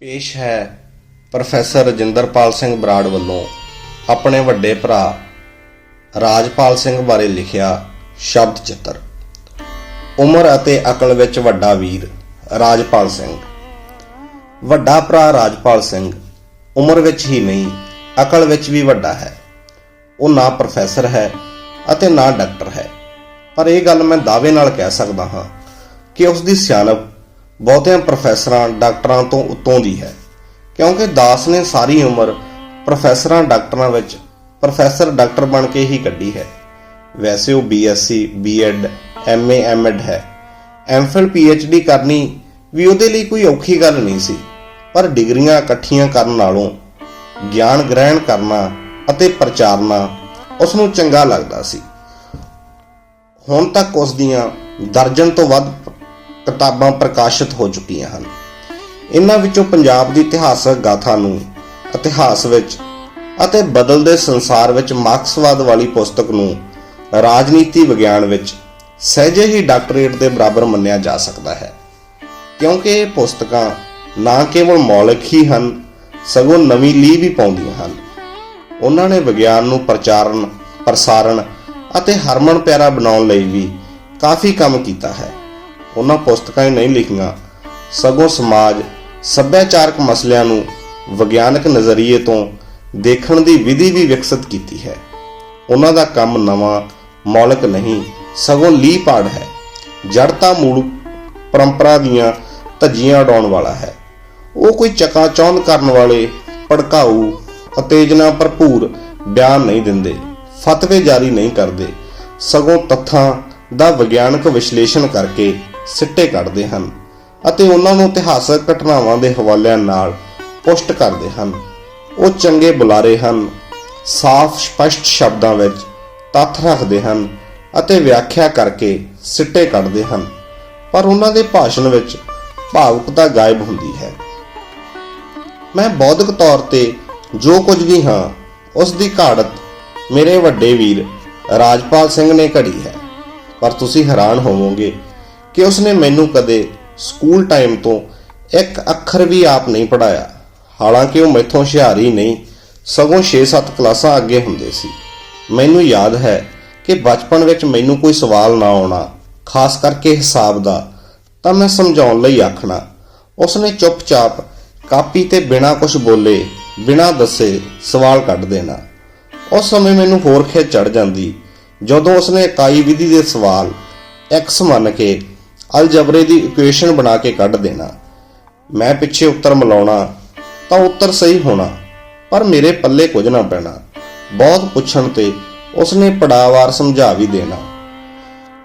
ਪੇਸ਼ ਹੈ ਪ੍ਰੋਫੈਸਰ ਰਜਿੰਦਰਪਾਲ ਸਿੰਘ ਬਰਾੜ ਵੱਲੋਂ ਆਪਣੇ ਵੱਡੇ ਭਰਾ ਰਾਜਪਾਲ ਸਿੰਘ ਬਾਰੇ ਲਿਖਿਆ ਸ਼ਬਦ ਚਿੱਤਰ। ਉਮਰ ਅਤੇ ਅਕਲ ਵਿੱਚ ਵੱਡਾ ਵੀਰ ਰਾਜਪਾਲ ਸਿੰਘ। ਵੱਡਾ ਭਰਾ ਰਾਜਪਾਲ ਸਿੰਘ ਉਮਰ ਵਿੱਚ ਹੀ ਨਹੀਂ, ਅਕਲ ਵਿੱਚ ਵੀ ਵੱਡਾ ਹੈ। ਉਹ ਨਾ ਪ੍ਰੋਫੈਸਰ ਹੈ ਅਤੇ ਨਾ ਡਾਕਟਰ ਹੈ। ਪਰ ਇਹ ਗੱਲ ਮੈਂ ਦਾਅਵੇ ਨਾਲ ਕਹਿ ਸਕਦਾ ਹਾਂ ਕਿ ਉਸ ਦੀ ਸਿਆਣਪ ਬਹੁਤਿਆਂ ਪ੍ਰੋਫੈਸਰਾਂ, ਡਾਕਟਰਾਂ ਤੋਂ ਉੱਤੋਂ ਦੀ ਹੈ। ਕਿਉਂਕਿ ਦਾਸ ਨੇ ਸਾਰੀ ਉਮਰ ਪ੍ਰੋਫੈਸਰਾਂ, ਡਾਕਟਰਾਂ ਵਿੱਚ ਪ੍ਰੋਫੈਸਰ, ਡਾਕਟਰ ਬਣ ਕੇ ਹੀ ਕੱਢੀ ਹੈ। ਵੈਸੇ ਉਹ ਬੀਐਸਸੀ ਬੀਐਡ ਐਮਏ ਐਮਐਡ ਹੈ। ਐਮਫਿਲ ਪੀਐਚਡੀ ਕਰਨੀ ਵੀ ਉਹਦੇ ਲਈ ਕੋਈ ਔਖੀ ਗੱਲ ਨਹੀਂ ਸੀ। ਪਰ ਡਿਗਰੀਆਂ ਇਕੱਠੀਆਂ ਕਰਨ ਨਾਲੋਂ ਗਿਆਨ ਗ੍ਰਹਿਣ ਕਰਨਾ ਅਤੇ ਪ੍ਰਚਾਰਨਾ ਉਸ ਨੂੰ ਚੰਗਾ ਲੱਗਦਾ ਸੀ। ਹੁਣ ਤੱਕ ਉਸ ਦੀਆਂ ਦਰਜਨ ਤੋਂ ਵੱਧ ਕਿਤਾਬਾਂ ਪ੍ਰਕਾਸ਼ਿਤ ਹੋ ਚੁੱਕੀਆਂ ਹਨ। ਇਹਨਾਂ ਵਿੱਚੋਂ ਪੰਜਾਬ ਦੀ ਇਤਿਹਾਸਕ ਗਾਥਾ ਨੂੰ ਇਤਿਹਾਸ ਵਿੱਚ ਅਤੇ ਬਦਲਦੇ ਸੰਸਾਰ ਵਿੱਚ ਮਾਰਕਸਵਾਦ ਵਾਲੀ ਪੁਸਤਕ ਨੂੰ ਰਾਜਨੀਤੀ ਵਿਗਿਆਨ ਵਿੱਚ ਸਹਿਜੇ ਹੀ ਡਾਕਟਰੇਟ ਦੇ ਬਰਾਬਰ ਮੰਨਿਆ ਜਾ ਸਕਦਾ ਹੈ। ਕਿਉਂਕਿ ਇਹ ਪੁਸਤਕਾਂ ਨਾ ਕੇਵਲ ਮੌਲਿਕ ਹੀ ਹਨ, ਸਗੋਂ ਨਵੀਂ ਲੀਹ ਵੀ ਪਾਉਂਦੀਆਂ ਹਨ। ਉਹਨਾਂ ਨੇ ਵਿਗਿਆਨ ਨੂੰ ਪ੍ਰਚਾਰਨ, ਪ੍ਰਸਾਰਣ ਅਤੇ ਹਰਮਨ ਪਿਆਰਾ ਬਣਾਉਣ ਲਈ ਵੀ ਕਾਫੀ ਕੰਮ ਕੀਤਾ ਹੈ। ਉਹਨਾਂ ਪੁਸਤਕਾਂ ਹੀ ਨਹੀਂ ਲਿਖੀਆਂ। ਸਗੋਂ ਸਮਾਜ ਸੱਭਿਆਚਾਰਕ ਮਸਲਿਆਂ ਨੂੰ ਵਿਗਿਆਨਕ ਨਜ਼ਰੀਏ ਤੋਂ ਦੇਖਣ ਦੀ ਵਿਧੀ ਵੀ ਵਿਕਸਿਤ ਕੀਤੀ ਹੈ। ਉਹਨਾਂ ਦਾ ਕੰਮ ਨਵਾਂ ਮੌਲਿਕ ਨਹੀਂ, ਸਗੋਂ ਲੀਹ ਹੈ। ਜੜਤਾ ਮੂਲ ਪਰੰਪਰਾ ਦੀਆਂ ਧੱਜੀਆਂ ਉਡਾਉਣ ਵਾਲਾ ਹੈ। ਉਹ ਕੋਈ ਚਕਾਚੌਂਧ ਕਰਨ ਵਾਲੇ, ਭੜਕਾਊ ਉਤੇਜਨਾ ਭਰਪੂਰ ਬਿਆਨ ਨਹੀਂ ਦਿੰਦੇ, ਫਤਵੇ ਜਾਰੀ ਨਹੀਂ ਕਰਦੇ। ਸਗੋਂ ਤੱਥਾਂ ਦਾ ਵਿਗਿਆਨਕ ਵਿਸ਼ਲੇਸ਼ਣ ਕਰਕੇ ਸਿੱਟੇ ਕੱਢਦੇ ਹਨ ਅਤੇ ਉਹਨਾਂ ਨੂੰ ਇਤਿਹਾਸਕ ਘਟਨਾਵਾਂ ਦੇ ਹਵਾਲਿਆਂ ਨਾਲ ਪੁਸ਼ਟ ਕਰਦੇ ਹਨ। ਉਹ ਚੰਗੇ ਬੁਲਾਰੇ ਹਨ, ਸਾਫ਼ ਸਪਸ਼ਟ ਸ਼ਬਦਾਂ ਵਿੱਚ ਤੱਥ ਰੱਖਦੇ ਹਨ ਅਤੇ ਵਿਆਖਿਆ ਕਰਕੇ ਸਿੱਟੇ ਕੱਢਦੇ ਹਨ। ਪਰ ਉਹਨਾਂ ਦੇ ਭਾਸ਼ਣ ਵਿੱਚ ਭਾਵੁਕਤਾ ਗਾਇਬ ਹੁੰਦੀ ਹੈ। ਮੈਂ ਬੌਧਿਕ ਤੌਰ ਤੇ ਜੋ ਕੁਝ ਵੀ ਹਾਂ, ਉਸ ਦੀ ਘਾੜਤ ਮੇਰੇ ਵੱਡੇ ਵੀਰ ਰਾਜਪਾਲ ਸਿੰਘ ਨੇ ਘੜੀ ਹੈ। ਪਰ ਤੁਸੀਂ ਹੈਰਾਨ ਹੋਵੋਗੇ ਕਿ ਉਸਨੇ ਮੈਨੂੰ ਕਦੇ ਸਕੂਲ ਟਾਈਮ ਤੋਂ ਇੱਕ ਅੱਖਰ ਵੀ ਆਪ ਨਹੀਂ ਪੜਾਇਆ ਹਾਲਾਂਕਿ ਉਹ ਮੈਥੋਂ ਹੁਸ਼ਿਆਰ ਹੀ ਨਹੀਂ, ਸਗੋਂ 6-7 ਕਲਾਸਾਂ ਅੱਗੇ ਹੁੰਦੇ ਸੀ। ਮੈਨੂੰ ਯਾਦ ਹੈ ਕਿ ਬਚਪਨ ਵਿੱਚ ਮੈਨੂੰ ਕੋਈ ਸਵਾਲ ਨਾ ਆਉਣਾ, ਖਾਸ ਕਰਕੇ ਹਿਸਾਬ ਦਾ, ਤਾਂ ਮੈਂ ਸਮਝਾਉਣ ਲਈ ਆਖਣਾ, ਉਸਨੇ ਚੁੱਪਚਾਪ ਕਾਪੀ ਤੇ ਬਿਨਾਂ ਕੁਝ ਬੋਲੇ, ਬਿਨਾਂ ਦੱਸੇ ਸਵਾਲ ਕੱਢ ਦੇਣਾ। ਉਸ ਸਮੇਂ ਮੈਨੂੰ ਹੋਰ ਖਿੱਚ ਚੜ ਜਾਂਦੀ, ਜਦੋਂ ਉਸਨੇ ਇਕਾਈ ਵਿਧੀ ਦੇ ਸਵਾਲ x ਮੰਨ ਕੇ ਅਲਜਬਰੇ ਦੀ ਇਕੁਏਸ਼ਨ ਬਣਾ ਕੇ ਕੱਢ ਦੇਣਾ। ਮੈਂ ਪਿੱਛੇ ਉੱਤਰ ਮਿਲਾਉਣਾ, ਤਾਂ ਉੱਤਰ ਸਹੀ ਹੋਣਾ, ਪਰ ਮੇਰੇ ਪੱਲੇ ਕੁਝ ਨਾ ਪੈਣਾ। ਬਹੁਤ ਪੁੱਛਣ ਤੇ ਉਸਨੇ ਪੜਾਵਾਰ ਸਮਝਾ ਵੀ ਦੇਣਾ।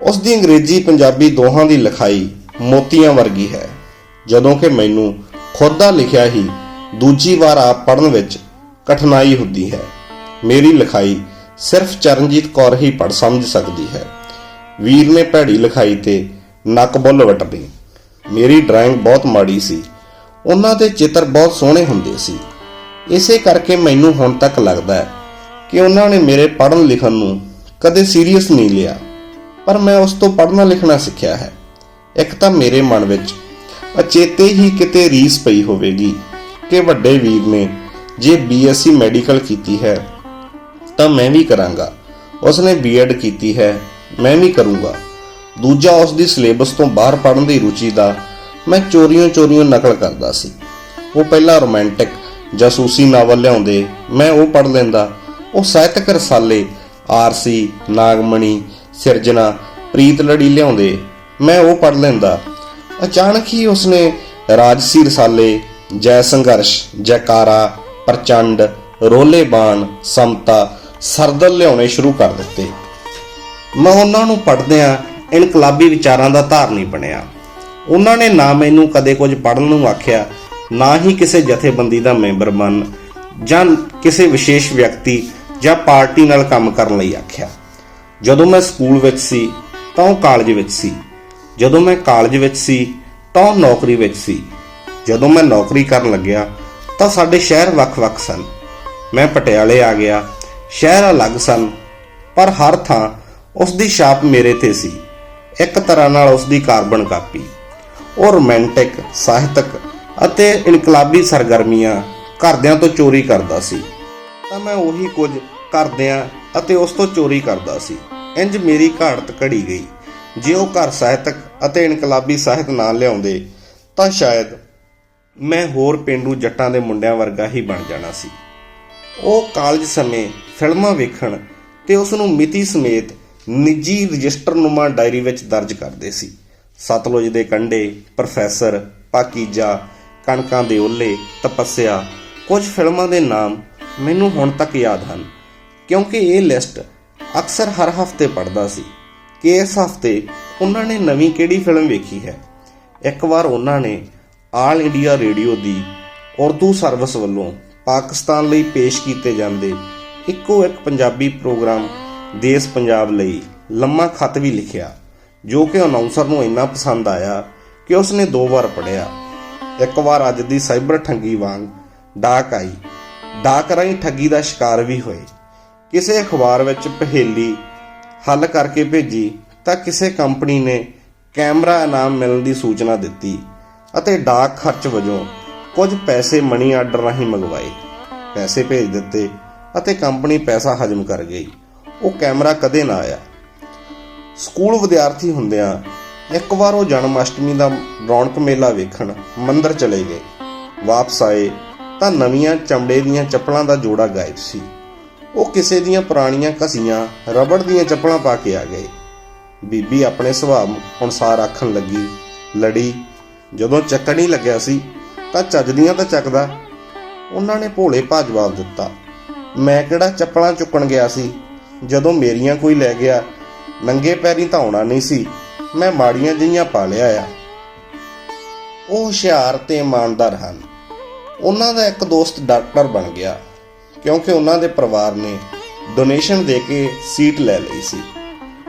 ਉਸ ਦੀ ਅੰਗਰੇਜ਼ੀ ਪੰਜਾਬੀ ਦੋਹਾਂ ਦੀ ਲਿਖਾਈ ਮੋਤੀਆਂ ਵਰਗੀ ਹੈ। ਜਦੋਂ ਕਿ ਮੈਨੂੰ ਖੁਦ ਦਾ ਲਿਖਿਆ ਹੀ ਦੂਜੀ ਵਾਰ ਆਪ ਪੜਨ ਵਿੱਚ ਕਠਿਨਾਈ ਹੁੰਦੀ ਹੈ। ਮੇਰੀ ਲਿਖਾਈ ਸਿਰਫ ਚਰਨਜੀਤ ਕੌਰ ਹੀ ਪੜ ਸਮਝ ਸਕਦੀ ਹੈ। ਵੀਰ ਨੇ ਭੈੜੀ ਲਿਖਾਈ ਤੇ ਨੱਕ ਬੁੱਲ ਵੱਟਦੀ। ਮੇਰੀ ਡਰਾਇੰਗ ਬਹੁਤ ਮਾੜੀ ਸੀ। ਉਹਨਾਂ ਦੇ ਚਿੱਤਰ ਬਹੁਤ ਸੋਹਣੇ ਹੁੰਦੇ ਸੀ। ਇਸੇ ਕਰਕੇ ਮੈਨੂੰ ਹੁਣ ਤੱਕ ਲੱਗਦਾ ਹੈ ਕਿ ਉਹਨਾਂ ਨੇ ਮੇਰੇ ਪੜ੍ਹਨ ਲਿਖਣ ਨੂੰ ਕਦੇ ਸੀਰੀਅਸ ਨਹੀਂ ਲਿਆ। ਪਰ ਮੈਂ ਉਸ ਤੋਂ ਪੜ੍ਹਨਾ ਲਿਖਣਾ ਸਿੱਖਿਆ ਹੈ। ਇੱਕ ਤਾਂ ਮੇਰੇ ਮਨ ਵਿੱਚ ਅਚੇਤੇ ਹੀ ਕਿਤੇ ਰੀਸ ਪਈ ਹੋਵੇਗੀ ਕਿ ਵੱਡੇ ਵੀਰ ਨੇ ਜੇ ਬੀਐਸਸੀ ਮੈਡੀਕਲ ਕੀਤੀ ਹੈ, ਤਾਂ ਮੈਂ ਵੀ ਕਰਾਂਗਾ। ਉਸਨੇ ਬੀਐਡ ਕੀਤੀ ਹੈ, ਮੈਂ ਵੀ ਕਰੂੰਗਾ। ਦੂਜਾ ਉਸ ਦੀ ਸਿਲੇਬਸ ਤੋਂ ਬਾਹਰ ਪੜਨ ਦੀ ਰੁਚੀ ਦਾ ਮੈਂ ਚੋਰੀਆਂ ਚੋਰੀਆਂ ਨਕਲ ਕਰਦਾ ਸੀ। ਉਹ ਪਹਿਲਾਂ ਰੋਮਾਂਟਿਕ ਜਾਸੂਸੀ ਨਾਵਲ ਲਿਆਉਂਦੇ, ਮੈਂ ਉਹ ਪੜ ਲੈਂਦਾ। ਉਹ ਸਾਹਿਤਕ ਰਸਾਲੇ, ਆਰਸੀ, ਨਾਗਮਣੀ, ਸਿਰਜਣਾ, ਪ੍ਰੀਤ ਲੜੀ ਲਿਆਉਂਦੇ, ਮੈਂ ਉਹ ਪੜ ਲੈਂਦਾ। ਅਚਾਨਕ ਹੀ ਉਸਨੇ ਰਾਜਸੀ ਰਸਾਲੇ, ਜੈ ਸੰਘਰਸ਼, ਜੈਕਾਰਾ, ਪ੍ਰਚੰਡ ਰੋਲੇ ਬਾਣ ਸਮਤਾ, ਸਰਦਲ ਲਿਆਉਣੇ ਸ਼ੁਰੂ ਕਰ ਦਿੱਤੇ। ਮੈਂ ਉਹਨਾਂ ਨੂੰ ਪੜ੍ਹਦਿਆਂ ਇਨਕਲਾਬੀ ਵਿਚਾਰਾਂ ਦਾ ਧਾਰਨੀ ਬਣਿਆ। ਉਹਨਾਂ ਨੇ ਨਾ ਮੈਨੂੰ ਕਦੇ ਕੁਝ ਪੜ੍ਹਨ ਨੂੰ ਆਖਿਆ, ਨਾ ਹੀ ਕਿਸੇ ਜਥੇਬੰਦੀ ਦਾ ਮੈਂਬਰ ਬਣ, ਜਾਂ ਕਿਸੇ ਵਿਸ਼ੇਸ਼ ਵਿਅਕਤੀ ਜਾਂ ਪਾਰਟੀ ਨਾਲ ਕੰਮ ਕਰਨ ਲਈ ਆਖਿਆ। ਜਦੋਂ ਮੈਂ ਸਕੂਲ ਵਿੱਚ ਸੀ, ਤਾਂ ਉਹ ਕਾਲਜ ਵਿੱਚ ਸੀ। ਜਦੋਂ ਮੈਂ ਕਾਲਜ ਵਿੱਚ ਸੀ, ਤਾਂ ਉਹ ਨੌਕਰੀ ਵਿੱਚ ਸੀ। ਜਦੋਂ ਮੈਂ ਨੌਕਰੀ ਕਰਨ ਲੱਗਿਆ, ਤਾਂ ਸਾਡੇ ਸ਼ਹਿਰ ਵੱਖ-ਵੱਖ ਸਨ। ਮੈਂ ਪਟਿਆਲੇ ਆ ਗਿਆ, ਸ਼ਹਿਰ ਅਲੱਗ ਸਨ, ਪਰ ਹਰ ਥਾਂ ਉਸ ਦੀ ਛਾਪ ਮੇਰੇ ਤੇ ਸੀ। ਇੱਕ ਤਰ੍ਹਾਂ ਨਾਲ ਉਸ ਦੀ ਕਾਰਬਨ ਕਾਪੀ, ਉਹ ਰੋਮਾਂਟਿਕ, ਸਾਹਿਤਕ ਅਤੇ ਇਨਕਲਾਬੀ ਸਰਗਰਮੀਆਂ ਘਰਦਿਆਂ ਤੋਂ ਚੋਰੀ ਕਰਦਾ ਸੀ। ਤਾਂ ਮੈਂ ਉਹੀ ਕੁਝ ਘਰਦਿਆਂ ਅਤੇ ਉਸ ਤੋਂ ਚੋਰੀ ਕਰਦਾ ਸੀ। ਇੰਜ ਮੇਰੀ ਘਾੜਤ ਘੜੀ ਗਈ। ਜੇ ਉਹ ਘਰ ਸਾਹਿਤਕ ਅਤੇ ਇਨਕਲਾਬੀ ਸਾਹਿਤ ਨਾ ਲਿਆਉਂਦੇ, ਤਾਂ ਸ਼ਾਇਦ ਮੈਂ ਹੋਰ ਪਿੰਡੂ ਜੱਟਾਂ ਦੇ ਮੁੰਡਿਆਂ ਵਰਗਾ ਹੀ ਬਣ ਜਾਣਾ ਸੀ। ਉਹ ਕਾਲਜ ਸਮੇਂ ਫਿਲਮਾਂ ਵੇਖਣ ਤੇ ਉਸ ਨੂੰ ਮਿਤੀ ਸਮੇਤ ਨਿੱਜੀ ਰਜਿਸਟਰਨੁਮਾ ਡਾਇਰੀ ਵਿੱਚ ਦਰਜ ਕਰਦੇ ਸੀ। ਸਤਲੁਜ ਦੇ ਕੰਢੇ, ਪ੍ਰੋਫੈਸਰ, ਪਾਕੀਜਾ, ਕਣਕਾਂ ਦੇ ਓਲੇ ਤਪੱਸਿਆ, ਕੁਝ ਫਿਲਮਾਂ ਦੇ ਨਾਮ ਮੈਨੂੰ ਹੁਣ ਤੱਕ ਯਾਦ ਹਨ, ਕਿਉਂਕਿ ਇਹ ਲਿਸਟ ਅਕਸਰ ਹਰ ਹਫ਼ਤੇ ਪੜ੍ਹਦਾ ਸੀ ਕਿ ਇਸ ਹਫ਼ਤੇ ਉਹਨਾਂ ਨੇ ਨਵੀਂ ਕਿਹੜੀ ਫਿਲਮ ਵੇਖੀ ਹੈ। ਇੱਕ ਵਾਰ ਉਹਨਾਂ ਨੇ ਆਲ ਇੰਡੀਆ ਰੇਡੀਓ ਦੀ ਉਰਦੂ ਸਰਵਿਸ ਵੱਲੋਂ ਪਾਕਿਸਤਾਨ ਲਈ ਪੇਸ਼ ਕੀਤੇ ਜਾਂਦੇ ਇੱਕੋ ਇੱਕ ਪੰਜਾਬੀ ਪ੍ਰੋਗਰਾਮ ਦੇਸ਼ ਪੰਜਾਬ ਲਈ ਲੰਮਾ ਖਤ ਵੀ ਲਿਖਿਆ, ਜੋ ਕਿ ਅਨਾਉਂਸਰ ਨੂੰ ਇੰਨਾ ਪਸੰਦ ਆਇਆ ਕਿ ਉਸਨੇ ਦੋ ਵਾਰ ਪੜ੍ਹਿਆ। ਇੱਕ ਵਾਰ ਅੱਜ ਦੀ ਸਾਈਬਰ ਠੱਗੀ ਵਾਂਗ ਡਾਕ ਆਈ। ਡਾਕ ਰਾਹੀਂ ਠੱਗੀ ਦਾ ਸ਼ਿਕਾਰ ਵੀ ਹੋਏ। ਕਿਸੇ ਅਖਬਾਰ ਵਿੱਚ ਪਹੇਲੀ ਹੱਲ ਕਰਕੇ ਭੇਜੀ ਤਾਂ ਕਿਸੇ ਕੰਪਨੀ ਨੇ ਕੈਮਰਾ ਇਨਾਮ ਮਿਲਣ ਦੀ ਸੂਚਨਾ ਦਿੱਤੀ ਅਤੇ ਡਾਕ ਖਰਚ ਵਜੋਂ ਕੁਝ ਪੈਸੇ ਮਨੀ ਆਰਡਰ ਰਾਹੀਂ ਮੰਗਵਾਏ। ਪੈਸੇ ਭੇਜ ਦਿੱਤੇ ਅਤੇ ਕੰਪਨੀ ਪੈਸਾ ਹਜਮ ਕਰ ਗਈ। ਉਹ ਕੈਮਰਾ ਕਦੇ ਨਾ ਆਇਆ। ਸਕੂਲ ਵਿਦਿਆਰਥੀ ਹੁੰਦਿਆਂ ਇੱਕ ਵਾਰ ਉਹ ਜਨਮ ਅਸ਼ਟਮੀ ਦਾ ਰੌਣਕ ਮੇਲਾ ਵੇਖਣ ਮੰਦਰ ਚਲੇ ਗਏ। ਵਾਪਸ ਆਏ ਤਾਂ ਨਵੀਆਂ ਚਮੜੇ ਦੀਆਂ ਚੱਪਲਾਂ ਦਾ ਜੋੜਾ ਗਾਇਬ ਸੀ। ਉਹ ਕਿਸੇ ਦੀਆਂ ਪੁਰਾਣੀਆਂ ਘਸੀਆਂ, ਰਬੜ ਦੀਆਂ ਚੱਪਲਾਂ ਪਾ ਕੇ ਆ ਗਏ। ਬੀਬੀ ਆਪਣੇ ਸੁਭਾਅ ਅਨੁਸਾਰ ਆਖਣ ਲੱਗੀ, ਲੜੀ, ਜਦੋਂ ਚੱਕਣ ਹੀ ਲੱਗਿਆ ਸੀ ਤਾਂ ਚੱਜਦੀਆਂ ਤਾਂ ਚੱਕਦਾ। ਉਹਨਾਂ ਨੇ ਭੋਲੇ ਭਾ ਜਵਾਬ ਦਿੱਤਾ, ਮੈਂ ਕਿਹੜਾ ਚੱਪਲਾਂ ਚੁੱਕਣ ਗਿਆ ਸੀ? ਜਦੋਂ ਮੇਰੀਆਂ ਕੋਈ ਲੈ ਗਿਆ, ਨੰਗੇ ਪੈਰੀ ਤਾਂ ਆਉਣਾ ਨਹੀਂ ਸੀ। ਮੈਂ ਮਾੜੀਆਂ ਜਿਹੀਆਂ ਪਾ ਲਿਆ ਆ। ਉਹ ਹੁਸ਼ਿਆਰ ਤੇ ਇਮਾਨਦਾਰ ਹਨ। ਉਹਨਾਂ ਦਾ ਇੱਕ ਦੋਸਤ ਡਾਕਟਰ ਬਣ ਗਿਆ, ਕਿਉਂਕਿ ਉਹਨਾਂ ਦੇ ਪਰਿਵਾਰ ਨੇ ਡੋਨੇਸ਼ਨ ਦੇ ਕੇ ਸੀਟ ਲੈ ਲਈ ਸੀ।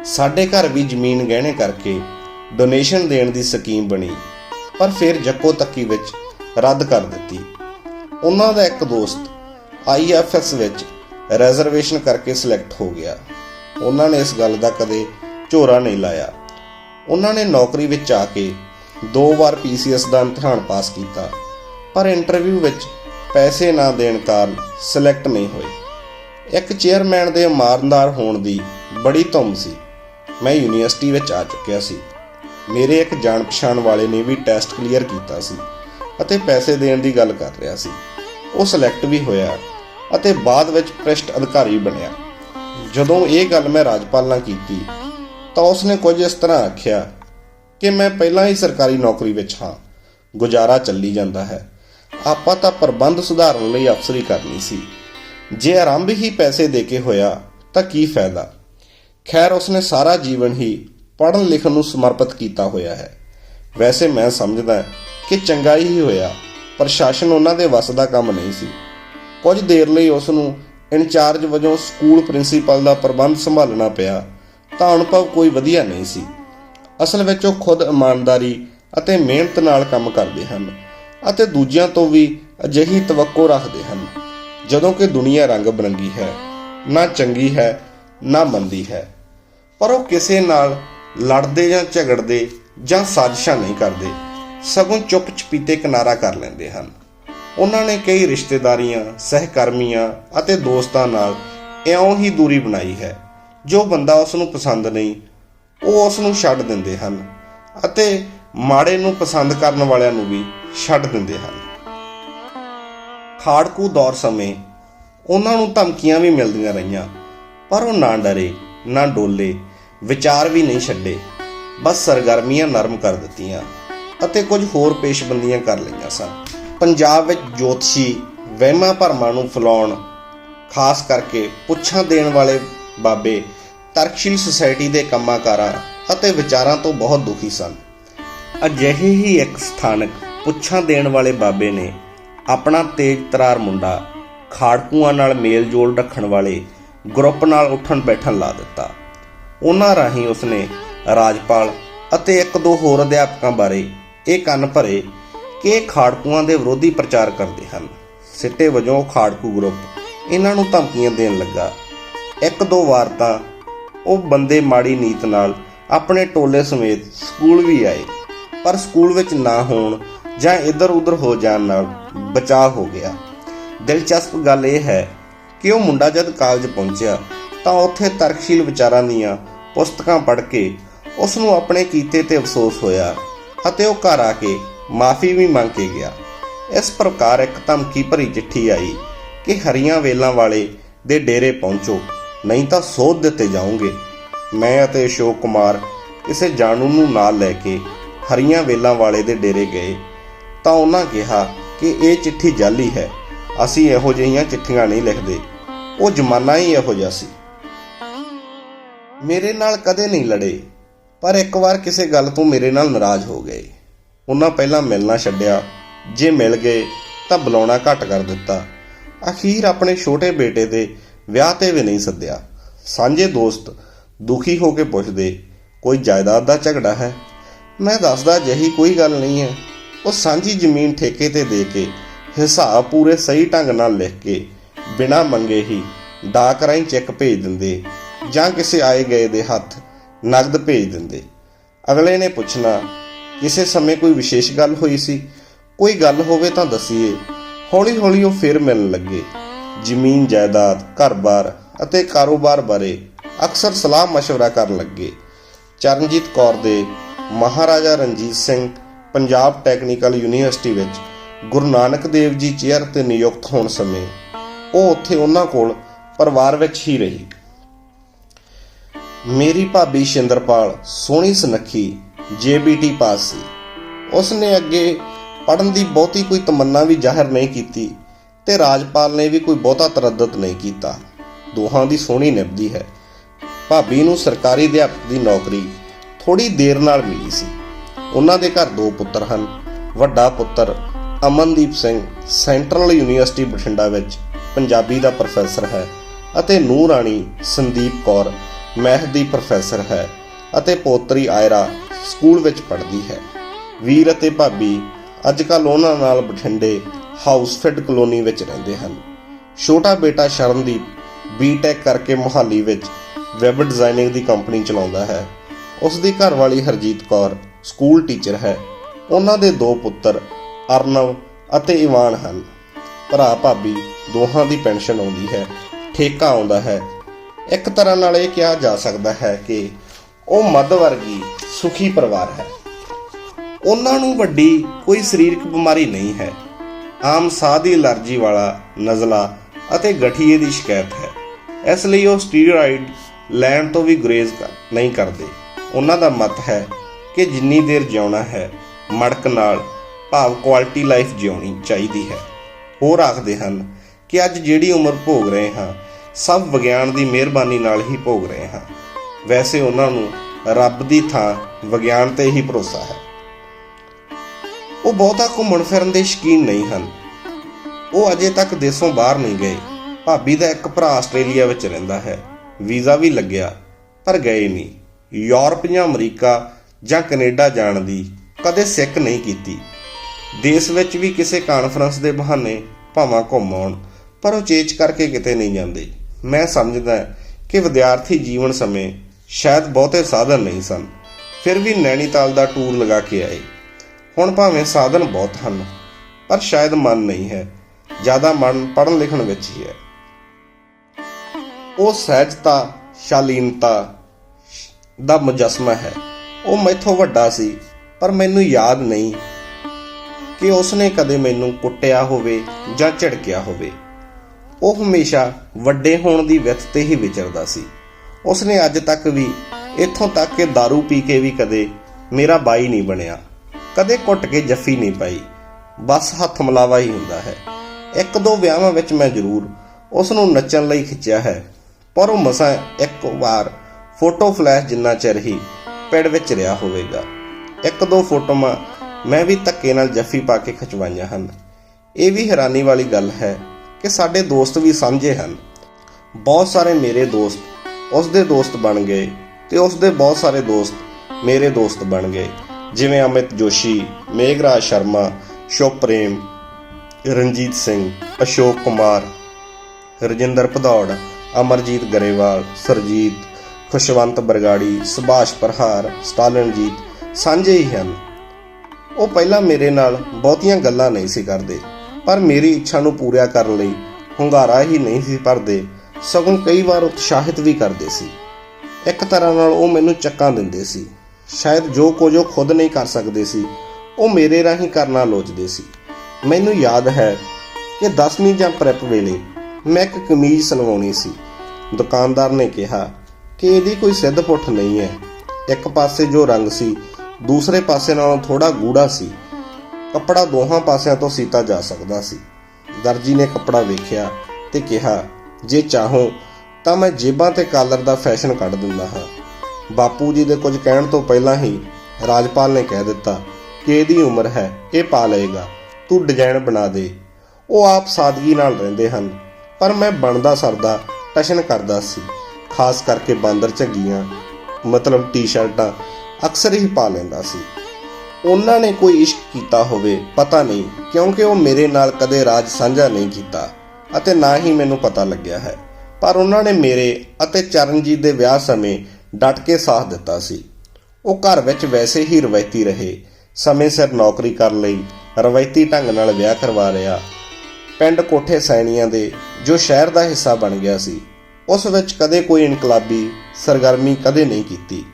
ਸਾਡੇ ਘਰ ਵੀ ਜ਼ਮੀਨ ਗਹਿਣੇ ਕਰਕੇ ਡੋਨੇਸ਼ਨ ਦੇਣ ਦੀ ਸਕੀਮ ਬਣੀ, ਪਰ ਫਿਰ ਜੱਕੋ ਤੱਕੀ ਵਿੱਚ ਰੱਦ ਕਰ ਦਿੱਤੀ। ਉਹਨਾਂ ਦਾ ਇੱਕ ਦੋਸਤ ਆਈਐਫਐਸ ਵਿੱਚ ਰਿਜ਼ਰਵੇਸ਼ਨ ਕਰਕੇ ਸਿਲੈਕਟ ਹੋ ਗਿਆ। ਉਹਨਾਂ ਨੇ ਇਸ ਗੱਲ ਦਾ ਕਦੇ ਝੋਰਾ ਨਹੀਂ ਲਾਇਆ। ਉਹਨਾਂ ਨੇ ਨੌਕਰੀ ਵਿੱਚ ਆ ਕੇ ਦੋ ਵਾਰ ਪੀਸੀਐਸ ਦਾ ਇਮਤਿਹਾਨ ਪਾਸ ਕੀਤਾ, ਪਰ ਇੰਟਰਵਿਊ ਵਿੱਚ ਪੈਸੇ ਨਾ ਦੇਣ ਕਾਰਨ ਸਿਲੈਕਟ ਨਹੀਂ ਹੋਏ। ਇੱਕ ਚੇਅਰਮੈਨ ਦੇ ਇਮਾਨਦਾਰ ਹੋਣ ਦੀ ਬੜੀ ਧੁੰਮ ਸੀ। ਮੈਂ ਯੂਨੀਵਰਸਿਟੀ ਵਿੱਚ ਆ ਚੁੱਕਿਆ ਸੀ। ਮੇਰੇ ਇੱਕ ਜਾਣ ਪਛਾਣ ਵਾਲੇ ਨੇ ਵੀ ਟੈਸਟ ਕਲੀਅਰ ਕੀਤਾ ਸੀ ਅਤੇ ਪੈਸੇ ਦੇਣ ਦੀ ਗੱਲ ਕਰ ਰਿਹਾ ਸੀ। ਉਹ ਸਿਲੈਕਟ ਵੀ ਹੋਇਆ। ਅਤੇ ਬਾਅਦ ਵਿੱਚ ਭ੍ਰਿਸ਼ਟ ਅਧਿਕਾਰੀ ਬਣਿਆ। ਜਦੋਂ ਇਹ ਗੱਲ ਮੈਂ ਰਾਜਪਾਲ ਨਾਲ ਕੀਤੀ, ਤਾਂ ਉਸਨੇ ਕੁਝ ਇਸ ਤਰ੍ਹਾਂ ਆਖਿਆ ਕਿ ਮੈਂ ਪਹਿਲਾਂ ਹੀ ਸਰਕਾਰੀ ਨੌਕਰੀ ਵਿੱਚ ਹਾਂ, ਗੁਜ਼ਾਰਾ ਚੱਲੀ ਜਾਂਦਾ ਹੈ। ਆਪਾਂ ਤਾਂ ਪ੍ਰਬੰਧ ਸੁਧਾਰਨ ਲਈ ਅਫਸਰੀ ਕਰਨੀ ਸੀ। ਜੇ ਆਰੰਭ ਹੀ ਪੈਸੇ ਦੇ ਕੇ ਹੋਇਆ, ਤਾਂ ਕੀ ਫਾਇਦਾ? ਖੈਰ, ਉਸਨੇ ਸਾਰਾ ਜੀਵਨ ਹੀ ਪੜ੍ਹਨ ਲਿਖਣ ਨੂੰ ਸਮਰਪਿਤ ਕੀਤਾ ਹੋਇਆ ਹੈ। ਵੈਸੇ ਮੈਂ ਸਮਝਦਾ ਕਿ ਚੰਗਾ ਹੀ ਹੋਇਆ ਪ੍ਰਸ਼ਾਸਨ ਉਹਨਾਂ ਦੇ ਵੱਸ ਦਾ ਕੰਮ ਨਹੀਂ ਸੀ। ਕੁਝ ਦੇਰ ਲਈ ਉਸ ਨੂੰ ਇੰਚਾਰਜ ਵਜੋਂ ਸਕੂਲ ਪ੍ਰਿੰਸੀਪਲ ਦਾ ਪ੍ਰਬੰਧ ਸੰਭਾਲਣਾ ਪਿਆ। ਤਾਂ ਅਨੁਭਵ ਕੋਈ ਵਧੀਆ ਨਹੀਂ ਸੀ। ਅਸਲ ਵਿੱਚ ਉਹ ਖੁਦ ਇਮਾਨਦਾਰੀ ਅਤੇ ਮਿਹਨਤ ਨਾਲ ਕੰਮ ਕਰਦੇ ਹਨ ਅਤੇ ਦੂਜਿਆਂ ਤੋਂ ਵੀ ਅਜਿਹੀ ਤਵੱਕੋ ਰੱਖਦੇ ਹਨ। ਜਦੋਂ ਕਿ ਦੁਨੀਆ ਰੰਗ ਬਰੰਗੀ ਹੈ, ਨਾ ਚੰਗੀ ਹੈ, ਨਾ ਮੰਦੀ ਹੈ। ਪਰ ਉਹ ਕਿਸੇ ਨਾਲ ਲੜਦੇ ਜਾਂ ਝਗੜਦੇ ਜਾਂ ਸਾਜ਼ਿਸ਼ਾਂ ਨਹੀਂ ਕਰਦੇ। ਸਗੋਂ ਚੁੱਪ ਚਪੀਤੇ ਕਿਨਾਰਾ ਕਰ ਲੈਂਦੇ ਹਨ। ਉਹਨਾਂ ਨੇ ਕਈ ਰਿਸ਼ਤੇਦਾਰੀਆਂ, ਸਹਿਕਰਮੀਆਂ ਅਤੇ ਦੋਸਤਾਂ ਨਾਲ ਇਉਂ ਹੀ ਦੂਰੀ ਬਣਾਈ ਹੈ। ਜੋ ਬੰਦਾ ਉਸ ਨੂੰ ਪਸੰਦ ਨਹੀਂ, ਉਹ ਉਸ ਨੂੰ ਛੱਡ ਦਿੰਦੇ ਹਨ ਅਤੇ ਮਾੜੇ ਨੂੰ ਪਸੰਦ ਕਰਨ ਵਾਲਿਆਂ ਨੂੰ ਵੀ ਛੱਡ ਦਿੰਦੇ ਹਨ। ਖਾੜਕੂ ਦੌਰ ਸਮੇਂ ਉਹਨਾਂ ਨੂੰ ਧਮਕੀਆਂ ਵੀ ਮਿਲਦੀਆਂ ਰਹੀਆਂ, ਪਰ ਉਹ ਨਾ ਡਰੇ, ਨਾ ਡੋਲੇ, ਵਿਚਾਰ ਵੀ ਨਹੀਂ ਛੱਡੇ। ਬਸ ਸਰਗਰਮੀਆਂ ਨਰਮ ਕਰ ਦਿੱਤੀਆਂ ਅਤੇ ਕੁਝ ਹੋਰ ਪੇਸ਼ਬੰਦੀਆਂ ਕਰ ਲਈਆਂ ਸਨ। ਪੰਜਾਬ ਵਿੱਚ ਜੋਤਸ਼ੀ ਵਹਿਮਾਂ ਭਰਮਾਂ ਨੂੰ ਫੈਲਾਉਣ, ਖਾਸ ਕਰਕੇ ਪੁੱਛਾਂ ਦੇਣ ਵਾਲੇ ਬਾਬੇ ਤਰਕਸ਼ੀਲ ਸੁਸਾਇਟੀ ਦੇ ਕੰਮਾਂਕਾਰਾਂ ਅਤੇ ਵਿਚਾਰਾਂ ਤੋਂ ਬਹੁਤ ਦੁਖੀ ਸਨ। ਅਜਿਹੇ ਹੀ ਇੱਕ ਸਥਾਨਕ ਪੁੱਛਾਂ ਦੇਣ ਵਾਲੇ ਬਾਬੇ ਨੇ ਆਪਣਾ ਤੇਜ ਤਰਾਰ ਮੁੰਡਾ ਖਾੜਕੂਆਂ ਨਾਲ ਮੇਲ ਜੋਲ ਰੱਖਣ ਵਾਲੇ ਗਰੁੱਪ ਨਾਲ ਉੱਠਣ ਬੈਠਣ ਲਾ ਦਿੱਤਾ। ਉਹਨਾਂ ਰਾਹੀਂ ਉਸਨੇ ਰਾਜਪਾਲ ਅਤੇ ਇੱਕ ਦੋ ਹੋਰ ਅਧਿਆਪਕਾਂ ਬਾਰੇ ਇਹ ਕੰਨ ਭਰੇ ਕਿ ਖਾੜਕੂਆਂ ਦੇ ਵਿਰੋਧੀ ਪ੍ਰਚਾਰ ਕਰਦੇ ਹਨ। ਸਿੱਟੇ ਵਜੋਂ ਉਹ ਖਾੜਕੂ ਗਰੁੱਪ ਇਹਨਾਂ ਨੂੰ ਧਮਕੀਆਂ ਦੇਣ ਲੱਗਾ। ਇੱਕ ਦੋ ਵਾਰ ਤਾਂ ਉਹ ਬੰਦੇ ਮਾੜੀ ਨੀਤ ਨਾਲ ਆਪਣੇ ਟੋਲੇ ਸਮੇਤ ਸਕੂਲ ਵੀ ਆਏ, ਪਰ ਸਕੂਲ ਵਿੱਚ ਨਾ ਹੋਣ ਜਾਂ ਇੱਧਰ-ਉੱਧਰ ਹੋ ਜਾਣ ਨਾਲ ਬਚਾਅ ਹੋ ਗਿਆ। ਦਿਲਚਸਪ ਗੱਲ ਇਹ ਹੈ ਕਿ ਉਹ ਮੁੰਡਾ ਜਦ ਕਾਲਜ ਪਹੁੰਚਿਆ ਤਾਂ ਉੱਥੇ ਤਰਕਸ਼ੀਲ ਵਿਚਾਰਾਂ ਦੀਆਂ ਪੁਸਤਕਾਂ ਪੜ੍ਹ ਕੇ ਉਸ ਨੂੰ ਆਪਣੇ ਕੀਤੇ ਤੇ ਅਫਸੋਸ ਹੋਇਆ ਅਤੇ ਉਹ ਘਰ ਆ ਕੇ ਮਾਫੀ ਵੀ ਮੰਗ ਕੇ ਗਿਆ। ਇਸ ਪ੍ਰਕਾਰ ਇੱਕ ਧਮਕੀ ਭਰੀ ਚਿੱਠੀ ਆਈ ਕਿ ਹਰੀਆਂ ਵੇਲਾਂ ਵਾਲੇ ਦੇ ਡੇਰੇ ਪਹੁੰਚੋ, ਨਹੀਂ ਤਾਂ ਸੋਧ ਦਿੱਤੇ ਜਾਓਗੇ। ਮੈਂ ਅਤੇ ਅਸ਼ੋਕ ਕੁਮਾਰ ਕਿਸੇ ਜਾਣੂ ਨੂੰ ਨਾਲ ਲੈ ਕੇ ਹਰੀਆਂ ਵੇਲਾਂ ਵਾਲੇ ਦੇ ਡੇਰੇ ਗਏ ਤਾਂ ਉਹਨਾਂ ਕਿਹਾ ਕਿ ਇਹ ਚਿੱਠੀ ਜਾਲੀ ਹੈ, ਅਸੀਂ ਇਹੋ ਜਿਹੀਆਂ ਚਿੱਠੀਆਂ ਨਹੀਂ ਲਿਖਦੇ। ਉਹ ਜ਼ਮਾਨਾ ਹੀ ਇਹੋ ਜਿਹਾ ਸੀ। ਮੇਰੇ ਨਾਲ ਕਦੇ ਨਹੀਂ ਲੜੇ, ਪਰ ਇੱਕ ਵਾਰ ਕਿਸੇ ਗੱਲ ਤੋਂ ਮੇਰੇ ਨਾਲ ਨਾਰਾਜ਼ ਹੋ ਗਏ। ਉਹਨਾਂ ਪਹਿਲਾਂ ਮਿਲਣਾ ਛੱਡਿਆ। ਜੇ ਮਿਲ ਗਏ ਤਾਂ ਬੁਲਾਉਣਾ ਘੱਟ ਕਰ ਦਿੱਤਾ। ਅਖੀਰ ਆਪਣੇ ਛੋਟੇ ਬੇਟੇ ਦੇ ਵਿਆਹ ਤੇ ਵੀ ਨਹੀਂ ਸੱਦਿਆ। ਸਾਂਝੇ ਦੋਸਤ ਦੁਖੀ ਹੋ ਕੇ ਪੁੱਛਦੇ, ਕੋਈ ਜਾਇਦਾਦ ਦਾ ਝਗੜਾ ਹੈ? ਮੈਂ ਦੱਸਦਾ ਜਹੀ ਕੋਈ ਗੱਲ ਨਹੀਂ ਹੈ। ਉਹ ਸਾਂਝੀ ਜ਼ਮੀਨ ਠੇਕੇ ਤੇ ਦੇ ਕੇ ਹਿਸਾਬ ਪੂਰੇ ਸਹੀ ਢੰਗ ਨਾਲ ਲਿਖ ਕੇ ਬਿਨਾਂ ਮੰਗੇ ਹੀ ਡਾਕ ਰਾਹੀਂ ਚੈੱਕ ਭੇਜ ਦਿੰਦੇ ਜਾਂ ਕਿਸੇ ਆਏ ਗਏ ਦੇ ਹੱਥ ਨਗਦ ਭੇਜ ਦਿੰਦੇ। ਅਗਲੇ ਨੇ ਪੁੱਛਣਾ ਕਿਸੇ ਸਮੇਂ ਕੋਈ ਵਿਸ਼ੇਸ਼ ਗੱਲ ਹੋਈ ਸੀ ਕੋਈ ਗੱਲ ਹੋਵੇ ਤਾਂ ਦਸੀਏ ਹੌਲੀ ਹੌਲੀ ਉਹ ਫਿਰ ਮਿਲਣ ਲੱਗੇ ਜ਼ਮੀਨ ਜਾਇਦਾਦ ਘਰ-ਬਾਰ ਅਤੇ ਕਾਰੋਬਾਰ ਬਾਰੇ ਅਕਸਰ ਸਲਾਹ مشورہ ਕਰਨ ਲੱਗੇ ਚਰਨਜੀਤ ਕੌਰ ਦੇ ਮਹਾਰਾਜਾ ਰਣਜੀਤ ਸਿੰਘ ਪੰਜਾਬ ਟੈਕਨੀਕਲ ਯੂਨੀਵਰਸਿਟੀ ਵਿੱਚ ਗੁਰੂ ਨਾਨਕ ਦੇਵ ਜੀ ਚੇਅਰ ਤੇ ਨਿਯੁਕਤ ਹੋਣ ਸਮੇਂ ਉਹ ਉੱਥੇ ਉਹਨਾਂ ਕੋਲ ਪਰਿਵਾਰ ਵਿੱਚ ਹੀ ਰਹੀ ਮੇਰੀ ਭਾਬੀ ਸ਼ਿੰਦਰਪਾਲ ਸੋਹਣੀ ਸੁਨੱਖੀ ਜੇਬੀਟੀ ਪਾਸ ਸੀ। ਉਸ ਨੇ ਅੱਗੇ ਪੜਨ ਦੀ ਬਹੁਤੀ ਕੋਈ ਤਮੰਨਾ ਵੀ ਜ਼ਾਹਿਰ ਨਹੀਂ ਕੀਤੀ ਤੇ ਰਾਜਪਾਲ ਨੇ ਵੀ ਕੋਈ ਬਹੁਤਾ ਤਰੱਦਦ ਨਹੀਂ ਕੀਤਾ। ਦੋਹਾਂ ਦੀ ਸੋਹਣੀ ਨਿਭਦੀ ਹੈ। ਭਾਬੀ ਨੂੰ ਸਰਕਾਰੀ ਅਧਿਆਪਕ ਦੀ ਨੌਕਰੀ ਥੋੜੀ ਦੇਰ ਨਾਲ ਮਿਲੀ ਸੀ। ਉਹਨਾਂ ਦੇ ਘਰ ਦੋ ਪੁੱਤਰ ਹਨ। ਵੱਡਾ ਪੁੱਤਰ ਅਮਨਦੀਪ ਸਿੰਘ ਸੈਂਟਰਲ ਯੂਨੀਵਰਸਿਟੀ ਬਠਿੰਡਾ ਵਿੱਚ ਪੰਜਾਬੀ ਦਾ ਪ੍ਰੋਫੈਸਰ ਹੈ ਅਤੇ ਨੂੰਹ ਰਾਣੀ ਸੰਦੀਪ ਕੌਰ ਮੈਥ ਦੀ ਪ੍ਰੋਫੈਸਰ ਹੈ ਅਤੇ ਪੋਤਰੀ ਆਇਰਾ ਸਕੂਲ ਵਿੱਚ ਪੜ੍ਹਦੀ ਹੈ। ਵੀਰ ਅਤੇ ਭਾਬੀ ਅੱਜ ਕੱਲ ਉਹਨਾਂ ਨਾਲ ਬਠਿੰਡੇ ਹਾਊਸਫਿਟ ਕਲੋਨੀ ਵਿੱਚ ਰਹਿੰਦੇ ਹਨ। ਛੋਟਾ ਬੇਟਾ ਸ਼ਰਨਦੀਪ ਬੀਟੈਕ ਕਰਕੇ ਮੁਹਾਲੀ ਵਿੱਚ ਵੈਬ ਡਿਜ਼ਾਈਨਿੰਗ ਦੀ ਕੰਪਨੀ ਚਲਾਉਂਦਾ ਹੈ। ਉਸ ਦੀ ਘਰਵਾਲੀ ਹਰਜੀਤ ਕੌਰ ਸਕੂਲ ਟੀਚਰ ਹੈ। ਉਹਨਾਂ ਦੇ ਦੋ ਪੁੱਤਰ ਅਰਨਵ ਅਤੇ ਇਵਾਨ ਹਨ। ਭਰਾ ਭਾਬੀ ਦੋਹਾਂ ਦੀ ਪੈਨਸ਼ਨ ਆਉਂਦੀ ਹੈ। ਠੇਕਾ ਆਉਂਦਾ ਹੈ। ਇੱਕ ਤਰ੍ਹਾਂ ਨਾਲ ਇਹ ਕਿਹਾ ਜਾ ਸਕਦਾ ਹੈ ਕਿ ਉਹ ਮੱਧ ਵਰਗੀ, ਸੁਖੀ ਪਰਿਵਾਰ ਹੈ। ਉਹਨਾਂ ਨੂੰ ਵੱਡੀ ਕੋਈ ਸਰੀਰਕ ਬਿਮਾਰੀ ਨਹੀਂ ਹੈ। ਆਮ ਸਾਹ ਦੀ ਅਲਰਜੀ ਵਾਲਾ ਨਜ਼ਲਾ ਅਤੇ ਗਠੀਏ ਦੀ ਸ਼ਿਕਾਇਤ ਹੈ। ਇਸ ਲਈ ਉਹ ਸਟੀਰੋਇਡ ਲੈਣ ਤੋਂ ਵੀ ਗੁਰੇਜ਼ ਨਹੀਂ ਕਰਦੇ। ਉਹਨਾਂ ਦਾ ਮਤ ਹੈ ਕਿ ਜਿੰਨੀ ਦੇਰ ਜਿਉਣਾ ਹੈ, ਮੜਕ ਨਾਲ ਭਾਵ ਕੁਆਲਿਟੀ ਲਾਈਫ ਜਿਉਣੀ ਚਾਹੀਦੀ ਹੈ। ਹੋਰ ਆਖਦੇ ਹਨ ਕਿ ਅੱਜ ਜਿਹੜੀ ਉਮਰ ਭੋਗ ਰਹੇ ਹਾਂ, ਸਭ ਵਿਗਿਆਨ ਦੀ ਮਿਹਰਬਾਨੀ ਨਾਲ ਹੀ ਭੋਗ ਰਹੇ ਹਾਂ। ਵੈਸੇ ਉਹਨਾਂ ਨੂੰ ਰੱਬ ਦੀ ਥਾਂ ਵਿਗਿਆਨ ਤੇ ਹੀ ਭਰੋਸਾ ਹੈ। ਉਹ ਬਹੁਤਾ ਘੁੰਮਣ ਫਿਰਨ ਦੇ ਸ਼ੌਕੀਨ ਨਹੀਂ ਹਨ। ਉਹ ਅਜੇ ਤੱਕ ਦੇਸ਼ੋਂ ਬਾਹਰ ਨਹੀਂ ਗਏ। ਭਾਬੀ ਦਾ ਇੱਕ ਭਰਾ ਆਸਟ੍ਰੇਲੀਆ ਵਿੱਚ ਰਹਿੰਦਾ ਹੈ। ਵੀਜ਼ਾ ਵੀ ਲੱਗਿਆ, ਪਰ ਗਏ ਨਹੀਂ। ਯੂਰਪ ਜਾਂ ਅਮਰੀਕਾ ਜਾਂ ਕੈਨੇਡਾ ਜਾਣ ਦੀ ਕਦੇ ਸਿੱਖ ਨਹੀਂ ਕੀਤੀ। ਦੇਸ਼ ਵਿੱਚ ਵੀ ਕਿਸੇ ਕਾਨਫਰੰਸ ਦੇ ਬਹਾਨੇ ਭਾਵਾਂ ਘੁੰਮ ਆਉਣ, ਪਰ ਉਹ ਚੇਚ ਕਰਕੇ ਕਿਤੇ ਨਹੀਂ ਜਾਂਦੇ। ਮੈਂ ਸਮਝਦਾ ਕਿ ਵਿਦਿਆਰਥੀ ਜੀਵਨ ਸਮੇਂ ਸ਼ਾਇਦ ਬਹੁਤੇ ਸਾਧਨ ਨਹੀਂ ਸਨ। ਫਿਰ ਵੀ ਨੈਣੀਤਾਲ ਦਾ ਟੂਰ ਲਗਾ ਕੇ ਆਏ। ਹੁਣ ਭਾਵੇਂ ਸਾਧਨ ਬਹੁਤ ਹਨ, ਪਰ ਸ਼ਾਇਦ ਮਨ ਨਹੀਂ ਹੈ। ਜ਼ਿਆਦਾ ਮਨ ਪੜ੍ਹਨ ਲਿਖਣ ਵਿੱਚ ਹੀ ਹੈ। ਉਹ ਸਹਿਜਤਾ, ਸ਼ਾਲੀਨਤਾ ਦਾ ਮੁਜਸਮਾ ਹੈ। ਉਹ ਮੈਥੋਂ ਵੱਡਾ ਸੀ, ਪਰ ਮੈਨੂੰ ਯਾਦ ਨਹੀਂ ਕਿ ਉਸਨੇ ਕਦੇ ਮੈਨੂੰ ਕੁੱਟਿਆ ਹੋਵੇ ਜਾਂ ਝਿੜਕਿਆ ਹੋਵੇ। ਉਹ ਹਮੇਸ਼ਾ ਵੱਡੇ ਹੋਣ ਦੀ ਵਿੱਥ ਤੇ ਹੀ ਵਿਚਰਦਾ ਸੀ। ਉਸ ਨੇ ਅੱਜ ਤੱਕ ਵੀ ਇੱਥੋਂ ਤੱਕ ਕਿ दारू ਪੀ ਕੇ ਵੀ ਕਦੇ ਮੇਰਾ ਬਾਈ ਨਹੀਂ ਬਣਿਆ। ਕਦੇ ਕੁੱਟ ਕੇ ਜੱਫੀ ਨਹੀਂ ਪਾਈ। ਬਸ ਹੱਥ ਮਿਲਾਵਾ ਹੀ ਹੁੰਦਾ ਹੈ। ਇੱਕ ਦੋ ਵਿਆਹਾਂ ਵਿੱਚ ਮੈਂ ਜ਼ਰੂਰ ਉਸ ਨੂੰ ਨੱਚਣ ਲਈ ਖਿੱਚਿਆ ਹੈ, ਪਰ ਉਹ ਮਸਾਂ ਇੱਕ ਵਾਰ ਫੋਟੋ ਫਲੈਸ਼ ਜਿੰਨਾ ਚਿਰ ਹੀ ਪਿੜ ਵਿੱਚ ਰਿਹਾ ਹੋਵੇਗਾ। ਇੱਕ ਦੋ ਫੋਟੋਆਂ ਮੈਂ ਵੀ ਧੱਕੇ ਨਾਲ ਜੱਫੀ ਪਾ ਕੇ ਖਿਚਵਾਈਆਂ ਹਨ। ਇਹ ਵੀ ਹੈਰਾਨੀ ਵਾਲੀ ਗੱਲ ਹੈ ਕਿ ਸਾਡੇ ਦੋਸਤ ਵੀ ਸਾਂਝੇ ਹਨ। ਬਹੁਤ ਸਾਰੇ ਮੇਰੇ ਦੋਸਤ ਉਸ ਦੇ ਦੋਸਤ ਬਣ ਗਏ ਤੇ ਉਸ ਦੇ ਬਹੁਤ ਸਾਰੇ ਦੋਸਤ ਮੇਰੇ ਦੋਸਤ ਬਣ ਗਏ। ਜਿਵੇਂ ਅਮਿਤ ਜੋਸ਼ੀ, ਮੇਘਰਾਜ ਸ਼ਰਮਾ ਸ਼ੁਭ ਪ੍ਰੇਮ, ਰਣਜੀਤ ਸਿੰਘ, ਅਸ਼ੋਕ ਕੁਮਾਰ, ਰਜਿੰਦਰ ਭਦੌੜ, ਅਮਰਜੀਤ ਗਰੇਵਾਲ, ਸਰਜੀਤ, ਖੁਸ਼ਵੰਤ ਬਰਗਾੜੀ, ਸੁਭਾਸ਼ ਪ੍ਰਹਾਰ, ਸਟਾਲਨਜੀਤ, ਸਾਂਝੇ ਹੀ ਹਨ। ਉਹ ਪਹਿਲਾਂ ਮੇਰੇ ਨਾਲ ਬਹੁਤੀਆਂ ਗੱਲਾਂ ਨਹੀਂ ਸੀ ਕਰਦੇ, ਪਰ ਮੇਰੀ ਇੱਛਾ ਨੂੰ ਪੂਰਾ ਕਰਨ ਲਈ ਹੁੰਗਾਰਾ ਹੀ ਨਹੀਂ ਸੀ ਭਰਦੇ। ਸਗੋਂ ਕਈ ਵਾਰ ਉਤਸ਼ਾਹਿਤ ਵੀ ਕਰਦੇ ਸੀ। ਇੱਕ ਤਰ੍ਹਾਂ ਨਾਲ ਉਹ ਮੈਨੂੰ ਚੱਕਾਂ ਦਿੰਦੇ ਸੀ। ਸ਼ਾਇਦ ਜੋ ਕੁਝ ਉਹ ਖੁਦ ਨਹੀਂ ਕਰ ਸਕਦੇ ਸੀ, ਉਹ ਮੇਰੇ ਰਾਹੀਂ ਕਰਨਾ ਲੋਚਦੇ ਸੀ। ਮੈਨੂੰ ਯਾਦ ਹੈ ਕਿ 10ਵੀਂ ਜਾਂ ਪ੍ਰੈਪ ਵੇਲੇ ਮੈਂ ਇੱਕ ਕਮੀਜ਼ ਸਲਵਾਉਣੀ ਸੀ। ਦੁਕਾਨਦਾਰ ਨੇ ਕਿਹਾ ਕਿ ਇਹਦੀ ਕੋਈ ਸਿੱਧ ਪੁੱਠ ਨਹੀਂ ਹੈ। ਇੱਕ ਪਾਸੇ ਜੋ ਰੰਗ ਸੀ, ਦੂਸਰੇ ਪਾਸੇ ਨਾਲੋਂ ਥੋੜਾ ਗੂੜਾ ਸੀ। ਕੱਪੜਾ ਦੋਹਾਂ ਪਾਸਿਆਂ ਤੋਂ ਸੀਤਾ ਜਾ ਸਕਦਾ ਸੀ। ਦਰਜੀ ਨੇ ਕੱਪੜਾ ਵੇਖਿਆ ਤੇ ਕਿਹਾ ਜੇ ਚਾਹੋ ਤਾਂ ਮੈਂ ਜੇਬਾਂ ਤੇ ਕਾਲਰ ਦਾ ਫੈਸ਼ਨ ਕੱਢ ਦਿੰਦਾ ਹਾਂ। ਬਾਪੂ ਜੀ ਦੇ ਕੁਝ ਕਹਿਣ ਤੋਂ ਪਹਿਲਾਂ ਹੀ ਰਾਜਪਾਲ ਨੇ ਕਹਿ ਦਿੱਤਾ, ਕਿ ਇਹਦੀ ਉਮਰ ਹੈ, ਇਹ ਪਾ ਲਏਗਾ, ਤੂੰ ਡਿਜ਼ਾਈਨ ਬਣਾ ਦੇ। ਉਹ ਆਪ ਸਾਦਗੀ ਨਾਲ ਰਹਿੰਦੇ ਹਨ, ਪਰ ਮੈਂ ਬਣਦਾ ਸਰਦਾ, ਟਸ਼ਨ ਕਰਦਾ ਸੀ, ਖਾਸ ਕਰਕੇ ਬਾਂਦਰ ਝੱਗੀਆਂ, ਮਤਲਬ ਟੀ-ਸ਼ਰਟਾਂ, ਅਕਸਰ ਹੀ ਪਾ ਲੈਂਦਾ ਸੀ। ਉਹਨਾਂ ਨੇ ਕੋਈ ਇਸ਼ਕ ਕੀਤਾ ਹੋਵੇ, ਪਤਾ ਨਹੀਂ, ਕਿਉਂਕਿ ਉਹ ਮੇਰੇ ਨਾਲ ਕਦੇ ਰਾਜ ਸਾਂਝਾ ਨਹੀਂ ਕੀਤਾ। ਅਤੇ ਨਾ ਹੀ ਮੈਨੂੰ ਪਤਾ ਲੱਗਿਆ ਹੈ। ਪਰ ਉਹਨਾਂ ਨੇ ਮੇਰੇ ਅਤੇ ਚਰਨਜੀਤ ਦੇ ਵਿਆਹ ਸਮੇਂ ਡਟ ਕੇ ਸਾਥ ਦਿੱਤਾ ਸੀ। ਉਹ ਘਰ ਵਿੱਚ ਵੈਸੇ ਹੀ ਰਵਾਇਤੀ ਰਹੇ। ਸਮੇਂ ਸਿਰ ਨੌਕਰੀ ਕਰਨ ਲਈ ਰਵਾਇਤੀ ਢੰਗ ਨਾਲ ਵਿਆਹ ਕਰਵਾ ਰਿਹਾ ਪਿੰਡ ਕੋਠੇ ਸੈਣੀਆਂ ਦੇ ਜੋ ਸ਼ਹਿਰ ਦਾ ਹਿੱਸਾ ਬਣ ਗਿਆ ਸੀ, ਉਸ ਵਿੱਚ ਕਦੇ ਕੋਈ ਇਨਕਲਾਬੀ ਸਰਗਰਮੀ ਕਦੇ ਨਹੀਂ ਕੀਤੀ।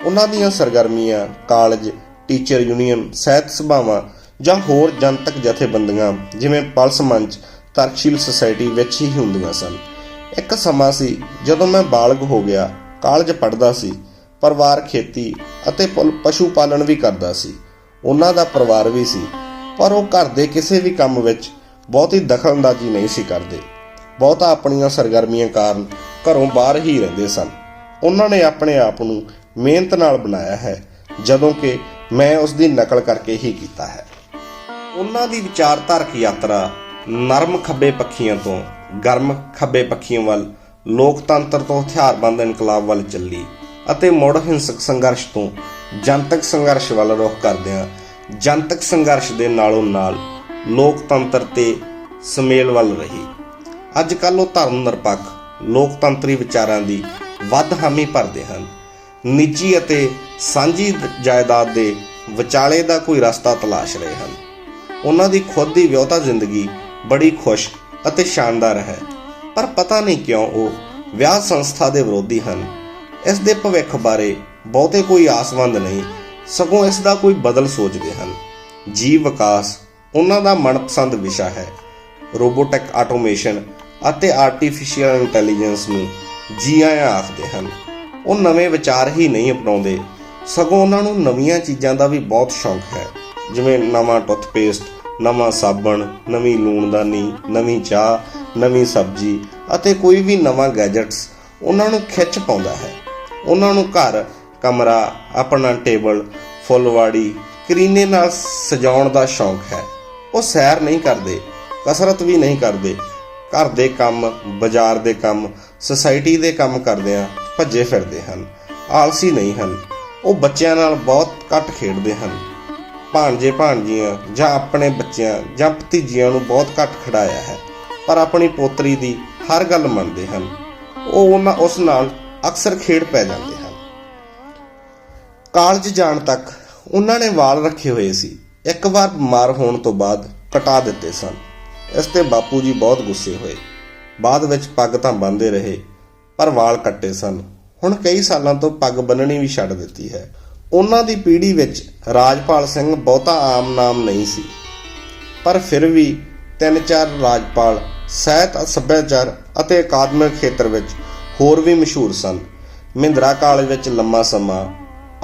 ਉਹਨਾਂ ਦੀਆਂ ਸਰਗਰਮੀਆਂ ਕਾਲਜ, ਟੀਚਰ ਯੂਨੀਅਨ, ਸਾਹਿਤ ਸਭਾਵਾਂ ਜਾਂ ਹੋਰ ਜਨਤਕ ਜਥੇਬੰਦੀਆਂ, ਜਿਵੇਂ ਪਲਸ ਮੰਚ ਤਰਕਸ਼ੀਲ ਸੁਸਾਇਟੀ ਵਿੱਚ ਹੀ ਹੁੰਦੀਆਂ ਸਨ। ਇੱਕ ਸਮਾਂ ਸੀ ਜਦੋਂ ਮੈਂ ਬਾਲਗ ਹੋ ਗਿਆ, ਕਾਲਜ ਪੜ੍ਹਦਾ ਸੀ, ਪਰਿਵਾਰ ਖੇਤੀ ਅਤੇ ਪਲ- ਪਸ਼ੂ ਪਾਲਣ ਵੀ ਕਰਦਾ ਸੀ। ਉਹਨਾਂ ਦਾ ਪਰਿਵਾਰ ਵੀ ਸੀ, ਪਰ ਉਹ ਘਰ ਦੇ ਕਿਸੇ ਵੀ ਕੰਮ ਵਿੱਚ ਬਹੁਤੀ ਦਖਲਅੰਦਾਜ਼ੀ ਨਹੀਂ ਸੀ ਕਰਦੇ। ਬਹੁਤਾ ਆਪਣੀਆਂ ਸਰਗਰਮੀਆਂ ਕਾਰਨ ਘਰੋਂ ਬਾਹਰ ਹੀ ਰਹਿੰਦੇ ਸਨ। ਉਹਨਾਂ ਨੇ ਆਪਣੇ ਆਪ ਨੂੰ ਮਿਹਨਤ ਨਾਲ ਬਣਾਇਆ ਹੈ, ਜਦੋਂ ਕਿ ਮੈਂ ਉਸ ਦੀ ਨਕਲ ਕਰਕੇ ਹੀ ਕੀਤਾ ਹੈ। ਉਹਨਾਂ ਦੀ ਵਿਚਾਰਧਾਰਕ ਯਾਤਰਾ ਨਰਮ ਖੱਬੇ ਪੱਖੀਆਂ ਤੋਂ ਗਰਮ ਖੱਬੇ ਪੱਖੀਆਂ ਵੱਲ ਲੋਕਤੰਤਰ ਤੋਂ ਹਥਿਆਰਬੰਦ ਇਨਕਲਾਬ ਵੱਲ ਚੱਲੀ ਅਤੇ ਮੁੜ ਹਿੰਸਕ ਸੰਘਰਸ਼ ਤੋਂ ਜਨਤਕ ਸੰਘਰਸ਼ ਵੱਲ ਰੁਖ ਕਰਦਿਆਂ ਜਨਤਕ ਸੰਘਰਸ਼ ਦੇ ਨਾਲੋਂ ਨਾਲ ਲੋਕਤੰਤਰ ਤੇ ਸਮੇਲ ਵੱਲ ਰਹੀ। ਅੱਜ ਕੱਲ੍ਹ ਉਹ ਧਰਮ ਨਿਰਪੱਖ, ਲੋਕਤੰਤਰੀ ਵਿਚਾਰਾਂ ਦੀ ਵੱਧ ਹਾਮੀ ਭਰਦੇ ਹਨ। ਨਿੱਜੀ ਅਤੇ ਸਾਂਝੀ ਜਾਇਦਾਦ ਦੇ ਵਿਚਾਲੇ ਦਾ ਕੋਈ ਰਸਤਾ ਤਲਾਸ਼ ਰਹੇ ਹਨ। ਉਹਨਾਂ ਦੀ ਖੁਦ ਦੀ ਵਿਆਹਤਾ ਜ਼ਿੰਦਗੀ ਬੜੀ ਖੁਸ਼ ਅਤੇ ਸ਼ਾਨਦਾਰ ਹੈ। ਪਰ ਪਤਾ ਨਹੀਂ ਕਿਉਂ ਉਹ ਵਿਆਹ ਸੰਸਥਾ ਦੇ ਵਿਰੋਧੀ ਹਨ। ਇਸ ਦੇ ਭਵਿੱਖ ਬਾਰੇ ਬਹੁਤੇ ਕੋਈ ਆਸਵੰਦ ਨਹੀਂ, ਸਗੋਂ ਇਸ ਦਾ ਕੋਈ ਬਦਲ ਸੋਚਦੇ ਹਨ। ਜੀਵ ਵਿਕਾਸ ਉਹਨਾਂ ਦਾ ਮਨਪਸੰਦ ਵਿਸ਼ਾ ਹੈ। ਰੋਬੋਟਿਕ ਆਟੋਮੇਸ਼ਨ ਅਤੇ ਆਰਟੀਫੀਸ਼ੀਅਲ ਇੰਟੈਲੀਜੈਂਸ ਨੂੰ ਜੀ ਆਇਆਂ ਆਖਦੇ ਹਨ। ਉਹ ਨਵੇਂ ਵਿਚਾਰ ਹੀ ਨਹੀਂ ਅਪਣਾਉਂਦੇ, ਸਗੋਂ ਉਹਨਾਂ ਨੂੰ ਨਵੀਆਂ ਚੀਜ਼ਾਂ ਦਾ ਵੀ ਬਹੁਤ ਸ਼ੌਂਕ ਹੈ, ਜਿਵੇਂ ਨਵਾਂ ਟੁੱਥਪੇਸਟ ਨਵਾਂ ਸਾਬਣ, ਨਵੀਂ ਲੂਣਦਾਨੀ, ਨਵੀਂ ਚਾਹ, ਨਵੀਂ ਸਬਜ਼ੀ ਅਤੇ ਕੋਈ ਵੀ ਨਵਾਂ ਗੈਜਟਸ ਉਹਨਾਂ ਨੂੰ ਖਿੱਚ ਪਾਉਂਦਾ ਹੈ। ਉਹਨਾਂ ਨੂੰ ਘਰ, ਕਮਰਾ, ਆਪਣਾ ਟੇਬਲ, ਫੁੱਲਵਾੜੀ, ਕਰੀਨੇ ਨਾਲ ਸਜਾਉਣ ਦਾ ਸ਼ੌਂਕ ਹੈ। ਉਹ ਸੈਰ ਨਹੀਂ ਕਰਦੇ, ਕਸਰਤ ਵੀ ਨਹੀਂ ਕਰਦੇ। ਘਰ ਦੇ ਕੰਮ, ਬਾਜ਼ਾਰ ਦੇ ਕੰਮ ਸੁਸਾਇਟੀ ਦੇ ਕੰਮ ਕਰਦਿਆਂ ਭੱਜੇ ਫਿਰਦੇ ਹਨ। ਆਲਸੀ ਨਹੀਂ ਹਨ। ਉਹ ਬੱਚਿਆਂ ਨਾਲ ਬਹੁਤ ਘੱਟ ਖੇਡਦੇ ਹਨ। ਭਾਣਜੇ ਭਾਣਜੀਆਂ ਜਾਂ ਆਪਣੇ ਬੱਚਿਆਂ ਜਾਂ ਭਤੀਜੀਆਂ ਨੂੰ ਬਹੁਤ ਘੱਟ ਖਿਡਾਇਆ ਹੈ, ਪਰ ਆਪਣੀ ਪੋਤਰੀ ਦੀ ਹਰ ਗੱਲ ਮੰਨਦੇ ਹਨ। ਉਹ ਉਹਨਾਂ ਉਸ ਨਾਲ ਅਕਸਰ ਖੇਡ ਪੈ ਜਾਂਦੇ ਹਨ। ਕਾਲਜ ਜਾਣ ਤੱਕ ਉਹਨਾਂ ਨੇ ਵਾਲ ਰੱਖੇ ਹੋਏ ਸੀ। ਇੱਕ ਵਾਰ ਬਿਮਾਰ ਹੋਣ ਤੋਂ ਬਾਅਦ ਕਟਾ ਦਿੱਤੇ ਸਨ। ਇਸ ਤੇ ਬਾਪੂ ਜੀ ਬਹੁਤ ਗੁੱਸੇ ਹੋਏ। ਬਾਅਦ ਵਿੱਚ ਪੱਗ ਤਾਂ ਬੰਨ੍ਹਦੇ ਰਹੇ, ਪਰ ਵਾਲ ਕੱਟੇ ਸਨ। ਹੁਣ ਕਈ ਸਾਲਾਂ ਤੋਂ ਪੱਗ ਬੰਨਣੀ ਵੀ ਛੱਡ ਦਿੱਤੀ ਹੈ। ਉਹਨਾਂ ਦੀ ਪੀੜ੍ਹੀ ਵਿੱਚ ਰਾਜਪਾਲ ਸਿੰਘ ਬਹੁਤਾ ਆਮ ਨਾਮ ਨਹੀਂ ਸੀ। ਪਰ ਫਿਰ ਵੀ ਤਿੰਨ ਚਾਰ ਰਾਜਪਾਲ, ਸਾਹਿਤ, ਸੱਭਿਆਚਾਰ ਅਤੇ ਅਕਾਦਮਿਕ ਖੇਤਰ ਵਿੱਚ ਹੋਰ ਵੀ ਮਸ਼ਹੂਰ ਸਨ। ਮਹਿੰਦਰਾ ਕਾਲਜ ਵਿੱਚ ਲੰਮਾ ਸਮਾਂ,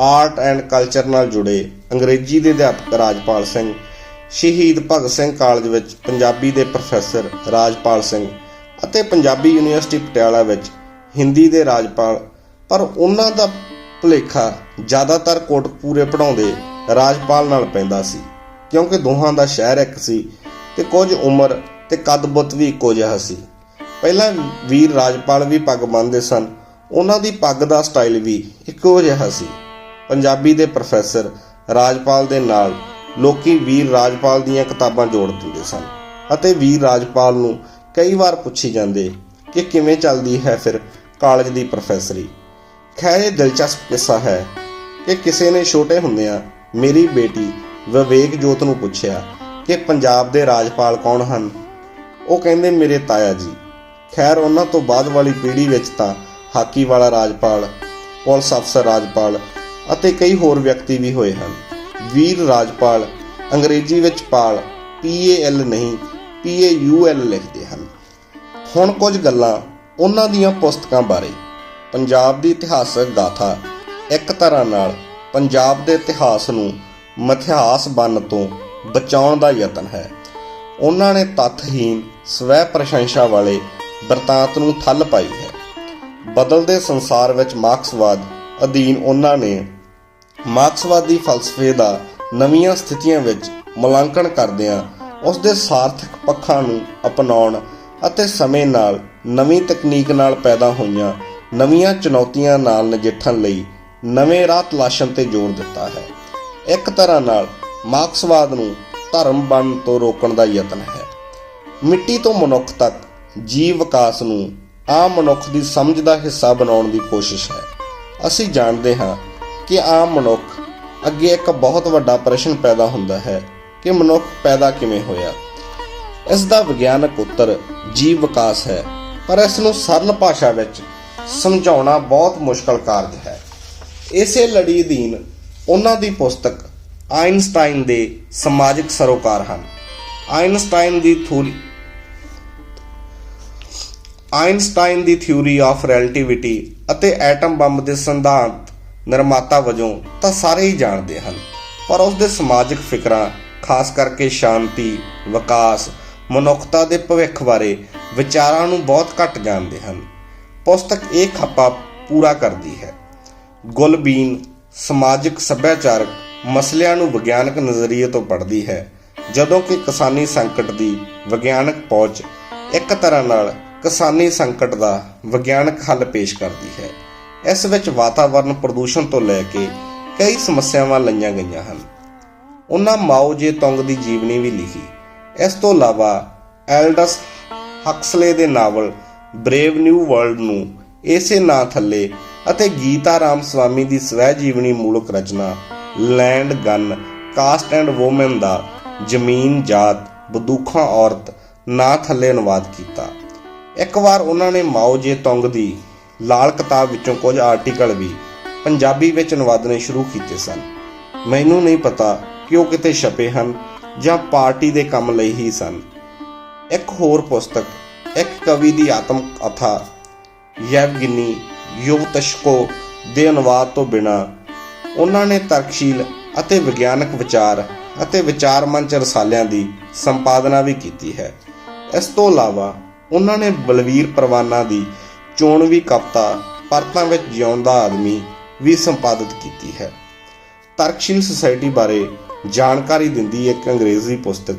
ਆਰਟ ਐਂਡ ਕਲਚਰ ਨਾਲ ਜੁੜੇ ਅੰਗਰੇਜ਼ੀ ਦੇ ਅਧਿਆਪਕ ਰਾਜਪਾਲ ਸਿੰਘ, ਸ਼ਹੀਦ ਭਗਤ ਸਿੰਘ ਕਾਲਜ ਵਿੱਚ ਪੰਜਾਬੀ ਦੇ ਪ੍ਰੋਫੈਸਰ ਰਾਜਪਾਲ ਸਿੰਘ ਅਤੇ ਪੰਜਾਬੀ ਯੂਨੀਵਰਸਿਟੀ ਪਟਿਆਲਾ ਵਿੱਚ ਹਿੰਦੀ ਦੇ ਰਾਜਪਾਲ। ਪਰ ਉਹਨਾਂ ਦਾ ਭੁਲੇਖਾ ਜ਼ਿਆਦਾਤਰ ਕੋਟਕਪੂਰੇ ਪੜਾਉਂਦੇ ਰਾਜਪਾਲ ਨਾਲ ਪੈਂਦਾ ਸੀ, ਕਿਉਂਕਿ ਦੋਹਾਂ ਦਾ ਸ਼ਹਿਰ ਇੱਕ ਸੀ ਤੇ ਕੁਝ ਉਮਰ ਤੇ ਕੱਦ ਵੀ ਇੱਕੋ ਜਿਹਾ ਸੀ। ਪਹਿਲਾਂ ਵੀਰ ਰਾਜਪਾਲ ਵੀ ਪੱਗ ਬੰਨ੍ਹਦੇ ਸਨ, ਉਹਨਾਂ ਦੀ ਪੱਗ ਦਾ ਸਟਾਈਲ ਵੀ ਇੱਕੋ ਜਿਹਾ ਸੀ। ਪੰਜਾਬੀ ਦੇ ਪ੍ਰੋਫੈਸਰ ਰਾਜਪਾਲ ਦੇ ਨਾਲ ਲੋਕੀ ਵੀਰ ਰਾਜਪਾਲ ਦੀਆਂ ਕਿਤਾਬਾਂ ਜੋੜ ਦਿੰਦੇ ਸਨ ਅਤੇ ਵੀਰ ਰਾਜਪਾਲ ਨੂੰ ਕਈ ਵਾਰ ਪੁੱਛੀ ਜਾਂਦੇ ਕਿ ਕਿਵੇਂ ਚੱਲਦੀ ਹੈ ਫਿਰ ਕਾਲਜ ਦੀ ਪ੍ਰੋਫੈਸਰੀ। ਖੈਰ, ਇਹ ਦਿਲਚਸਪ ਕਿੱਸਾ ਹੈ ਕਿ ਕਿਸੇ ਨੇ ਛੋਟੇ ਹੁੰਦਿਆਂ ਮੇਰੀ ਬੇਟੀ ਵਿਵੇਕ ਜੋਤ ਨੂੰ ਪੁੱਛਿਆ ਕਿ ਪੰਜਾਬ ਦੇ ਰਾਜਪਾਲ ਕੌਣ ਹਨ? ਉਹ ਕਹਿੰਦੇ, ਮੇਰੇ ਤਾਇਆ ਜੀ। ਖੈਰ, ਉਹਨਾਂ ਤੋਂ ਬਾਅਦ ਵਾਲੀ ਪੀੜ੍ਹੀ ਵਿੱਚ ਤਾਂ ਹਾਕੀ ਵਾਲਾ ਰਾਜਪਾਲ, ਪੁਲਿਸ ਅਫਸਰ ਰਾਜਪਾਲ ਅਤੇ ਕਈ ਹੋਰ ਵਿਅਕਤੀ ਵੀ ਹੋਏ ਹਨ। ਵੀਰ ਰਾਜਪਾਲ ਅੰਗਰੇਜ਼ੀ ਵਿੱਚ ਪਾਲ PAL ਨਹੀਂ PAUL ਲਿਖਦੇ ਹਨ। ਹੁਣ ਕੁਝ ਗੱਲਾਂ ਉਹਨਾਂ ਦੀਆਂ ਪੁਸਤਕਾਂ ਬਾਰੇ। ਪੰਜਾਬ ਦੀ ਇਤਿਹਾਸਕ ਗਾਥਾ ਇੱਕ ਤਰ੍ਹਾਂ ਨਾਲ ਪੰਜਾਬ ਦੇ ਇਤਿਹਾਸ ਨੂੰ ਮਿਥਿਹਾਸ ਬਣ ਤੋਂ ਬਚਾਉਣ ਦਾ ਯਤਨ ਹੈ। ਉਹਨਾਂ ਨੇ ਤੱਥਹੀਨ ਸਵੈ ਪ੍ਰਸ਼ੰਸਾ ਵਾਲੇ ਬਰਤਾਂਤ ਨੂੰ ਠੱਲ ਪਾਈ ਹੈ। ਬਦਲਦੇ ਸੰਸਾਰ ਵਿੱਚ ਮਾਰਕਸਵਾਦ ਅਧੀਨ ਉਹਨਾਂ ਨੇ ਮਾਰਕਸਵਾਦੀ ਫਲਸਫੇ ਦਾ ਨਵੀਆਂ ਸਥਿਤੀਆਂ ਵਿੱਚ ਮੁਲਾਂਕਣ ਕਰਦਿਆਂ ਉਸ ਦੇ ਸਾਰਥਕ ਪੱਖਾਂ ਨੂੰ ਅਪਣਾਉਣ ਅਤੇ ਸਮੇਂ ਨਾਲ ਨਵੀਂ ਤਕਨੀਕ ਨਾਲ ਪੈਦਾ ਹੋਈਆਂ ਨਵੀਆਂ ਚੁਣੌਤੀਆਂ ਨਾਲ ਨਜਿੱਠਣ ਲਈ ਨਵੇਂ ਰਾਹ ਤਲਾਸ਼ਣ ਤੇ ਜ਼ੋਰ ਦਿੱਤਾ ਹੈ। ਇੱਕ ਤਰ੍ਹਾਂ ਨਾਲ ਮਾਰਕਸਵਾਦ ਨੂੰ ਧਰਮ ਬਣ ਤੋਂ ਰੋਕਣ ਦਾ ਯਤਨ ਹੈ। ਮਿੱਟੀ ਤੋਂ ਮਨੁੱਖ ਤੱਕ ਜੀਵ ਵਿਕਾਸ ਨੂੰ ਆਮ ਮਨੁੱਖ ਦੀ ਸਮਝ ਦਾ ਹਿੱਸਾ ਬਣਾਉਣ ਦੀ ਕੋਸ਼ਿਸ਼ ਹੈ। ਅਸੀਂ ਜਾਣਦੇ ਹਾਂ ਕਿ ਆਮ ਮਨੁੱਖ ਅੱਗੇ ਇੱਕ ਬਹੁਤ ਵੱਡਾ ਪ੍ਰਸ਼ਨ ਪੈਦਾ ਹੁੰਦਾ ਹੈ ਕਿ ਮਨੁੱਖ ਪੈਦਾ ਕਿਵੇਂ ਹੋਇਆ। ਇਸ ਦਾ ਵਿਗਿਆਨਕ ਉੱਤਰ ਜੀਵ ਵਿਕਾਸ ਹੈ, ਪਰ ਇਸ ਨੂੰ ਸਰਲ ਭਾਸ਼ਾ ਵਿੱਚ ਸਮਝਾਉਣਾ ਬਹੁਤ ਮੁਸ਼ਕਲ ਕਾਰਜ ਹੈ। ਇਸੇ ਲੜੀ ਅਧੀਨ ਉਹਨਾਂ ਦੀ ਪੁਸਤਕ ਆਇਨਸਟਾਈਨ ਦੇ ਸਮਾਜਿਕ ਸਰੋਕਾਰ ਹਨ। ਆਇਨਸਟਾਈਨ ਦੀ ਥਿਊਰੀ ਆਇਨਸਟਾਈਨ ਦੀ ਥਿਊਰੀ ਆਫ ਰਿਲੇਟੀਵਿਟੀ ਅਤੇ ਐਟਮ ਬੰਬ ਦੇ ਸਿਧਾਂਤ ਨਿਰਮਾਤਾ ਵਜੋਂ ਤਾਂ ਸਾਰੇ ਹੀ ਜਾਣਦੇ ਹਨ। ਪਰ ਉਸ ਦੇ ਸਮਾਜਿਕ ਫਿਕਰਾਂ, ਖਾਸ ਕਰਕੇ ਸ਼ਾਂਤੀ, ਵਿਕਾਸ, ਮਨੁੱਖਤਾ ਦੇ ਭਵਿੱਖ ਬਾਰੇ ਵਿਚਾਰਾਂ ਨੂੰ ਬਹੁਤ ਘੱਟ ਜਾਣਦੇ ਹਨ। ਪੁਸਤਕ ਇਹ ਖਾਪਾ ਪੂਰਾ ਕਰਦੀ ਹੈ। ਗੁਲਬੀਨ ਸਮਾਜਿਕ ਸੱਭਿਆਚਾਰਕ ਮਸਲਿਆਂ ਨੂੰ ਵਿਗਿਆਨਕ ਨਜ਼ਰੀਏ ਤੋਂ ਪੜ੍ਹਦੀ ਹੈ। ਜਦੋਂ ਕਿ ਕਿਸਾਨੀ ਸੰਕਟ ਦੀ ਵਿਗਿਆਨਕ ਪਹੁੰਚ ਇੱਕ ਤਰ੍ਹਾਂ ਨਾਲ ਕਿਸਾਨੀ ਸੰਕਟ ਦਾ ਵਿਗਿਆਨਕ ਹੱਲ ਪੇਸ਼ ਕਰਦੀ ਹੈ। ਇਸ ਵਿੱਚ ਵਾਤਾਵਰਣ ਪ੍ਰਦੂਸ਼ਣ ਤੋਂ ਲੈ ਕੇ ਕਈ ਸਮੱਸਿਆਵਾਂ ਲਈਆਂ ਗਈਆਂ ਹਨ। ਉਹਨਾਂ ਮਾਓ ਜੇ ਤੁੰਗ ਦੀ ਜੀਵਨੀ ਵੀ ਲਿਖੀ। ਇਸ ਤੋਂ ਇਲਾਵਾ ਐਲਡਸ ਹਕਸਲੇ ਦੇ ਨਾਵਲ ਬ੍ਰੇਵ ਨਿਊ ਵਰਲਡ ਨੂੰ ਇਸੇ ਨਾਂ ਥੱਲੇ ਅਤੇ ਗੀਤਾ ਰਾਮ ਸਵਾਮੀ ਦੀ ਸਵੈ ਜੀਵਨੀ ਮੂਲਕ ਰਚਨਾ land gun caste and woman ਦਾ ਜ਼ਮੀਨ, ਜਾਤ, ਬਦੂਖਾਂ, ਔਰਤ ਨਾਂ ਥੱਲੇ ਅਨੁਵਾਦ ਕੀਤਾ। ਇੱਕ ਵਾਰ ਉਹਨਾਂ ਨੇ ਮਾਓ ਜੇ ਤੁੰਗ ਦੀ ਲਾਲ ਕਿਤਾਬ ਵਿੱਚੋਂ ਕੁਝ ਆਰਟੀਕਲ ਵੀ ਪੰਜਾਬੀ ਵਿੱਚ ਅਨੁਵਾਦਨੇ ਸ਼ੁਰੂ ਕੀਤੇ ਸਨ। ਮੈਨੂੰ ਨਹੀਂ ਪਤਾ ਕਿ ਉਹ ਕਿਤੇ ਛਪੇ ਹਨ ਜਾਂ ਪਾਰਟੀ ਦੇ ਕੰਮ ਲਈ ਹੀ ਸਨ। ਇੱਕ ਹੋਰ ਪੁਸਤਕ ਇੱਕ ਕਵੀ ਦੀ ਆਤਮ ਕਥਾ ਯੈਵਗਿਨੀ ਯੁਵਤਸ਼ਕੋ ਦੇ ਅਨੁਵਾਦ ਤੋਂ ਬਿਨਾ ਉਹਨਾਂ ਨੇ ਤਰਕਸ਼ੀਲ ਅਤੇ ਵਿਗਿਆਨਕ ਵਿਚਾਰ ਅਤੇ ਵਿਚਾਰ ਮੰਚ ਰਸਾਲਿਆਂ ਦੀ ਸੰਪਾਦਨਾ ਵੀ ਕੀਤੀ ਹੈ। ਇਸ ਤੋਂ ਇਲਾਵਾ ਉਹਨਾਂ ਨੇ ਬਲਵੀਰ ਪਰਵਾਨਾ ਦੀ ਚੋਣਵੀ ਕਵਿਤਾ ਪਰਤਾਂ ਵਿੱਚ ਜਿਉਂਦਾ ਆਦਮੀ ਵੀ ਸੰਪਾਦਿਤ ਕੀਤੀ ਹੈ। ਤਰਕਸ਼ੀਲ ਸੁਸਾਇਟੀ ਬਾਰੇ ਜਾਣਕਾਰੀ ਦਿੰਦੀ ਇੱਕ ਅੰਗਰੇਜ਼ੀ ਪੁਸਤਕ,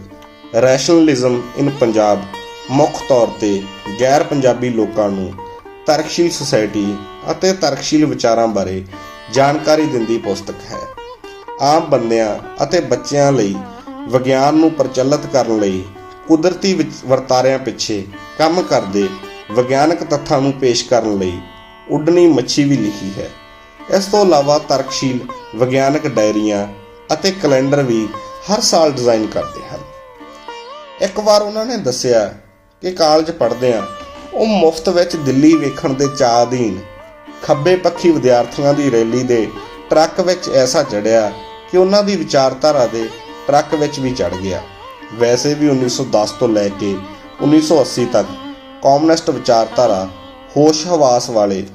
ਰੈਸ਼ਨਲਿਜ਼ਮ ਇਨ ਪੰਜਾਬ ਮੁੱਖ ਤੌਰ ਤੇ ਗੈਰ ਪੰਜਾਬੀ ਲੋਕਾਂ ਨੂੰ ਤਰਕਸ਼ੀਲ ਸੁਸਾਇਟੀ ਅਤੇ ਤਰਕਸ਼ੀਲ ਵਿਚਾਰਾਂ ਬਾਰੇ ਜਾਣਕਾਰੀ ਦਿੰਦੀ ਪੁਸਤਕ ਹੈ। ਆਮ ਬੰਦਿਆਂ ਅਤੇ ਬੱਚਿਆਂ ਲਈ ਵਿਗਿਆਨ ਨੂੰ ਪ੍ਰਚਲਿਤ ਕਰਨ ਲਈ ਕੁਦਰਤੀ ਵਰਤਾਰਿਆਂ ਪਿੱਛੇ ਕੰਮ ਕਰਦੇ ਵਿਗਿਆਨਕ ਤੱਥਾਂ ਨੂੰ ਪੇਸ਼ ਕਰਨ ਲਈ ਉੱਡਣੀ ਮੱਛੀ ਵੀ ਲਿਖੀ ਹੈ। ਇਸ ਤੋਂ ਇਲਾਵਾ ਤਰਕਸ਼ੀਲ ਵਿਗਿਆਨਕ ਡਾਇਰੀਆਂ ਅਤੇ ਕੈਲੰਡਰ ਵੀ ਹਰ ਸਾਲ ਡਿਜ਼ਾਈਨ ਕਰਦੇ ਹਨ। ਇੱਕ ਵਾਰ ਉਹਨਾਂ ਨੇ ਦੱਸਿਆ ਕਿ ਕਾਲਜ ਪੜ੍ਹਦਿਆਂ ਉਹ ਮੁਫਤ ਵਿੱਚ ਦਿੱਲੀ ਵੇਖਣ ਦੇ ਚਾਅ ਅਧੀਨ ਖੱਬੇ ਪੱਖੀ ਵਿਦਿਆਰਥੀਆਂ ਦੀ ਰੈਲੀ ਦੇ ਟਰੱਕ ਵਿੱਚ ਐਸਾ ਚੜਿਆ ਕਿ ਉਹਨਾਂ ਦੀ ਵਿਚਾਰਧਾਰਾ ਦੇ ਟਰੱਕ ਵਿੱਚ ਵੀ ਚੜ ਗਿਆ। ਵੈਸੇ ਵੀ 1910 ਤੋਂ ਲੈ ਕੇ 1980 ਤੱਕ ਕਮਿਊਨਿਸਟ ਵਿਚਾਰਧਾਰਾ ਹੋਸ਼ ਹਵਾਸ ਵਾਲੇ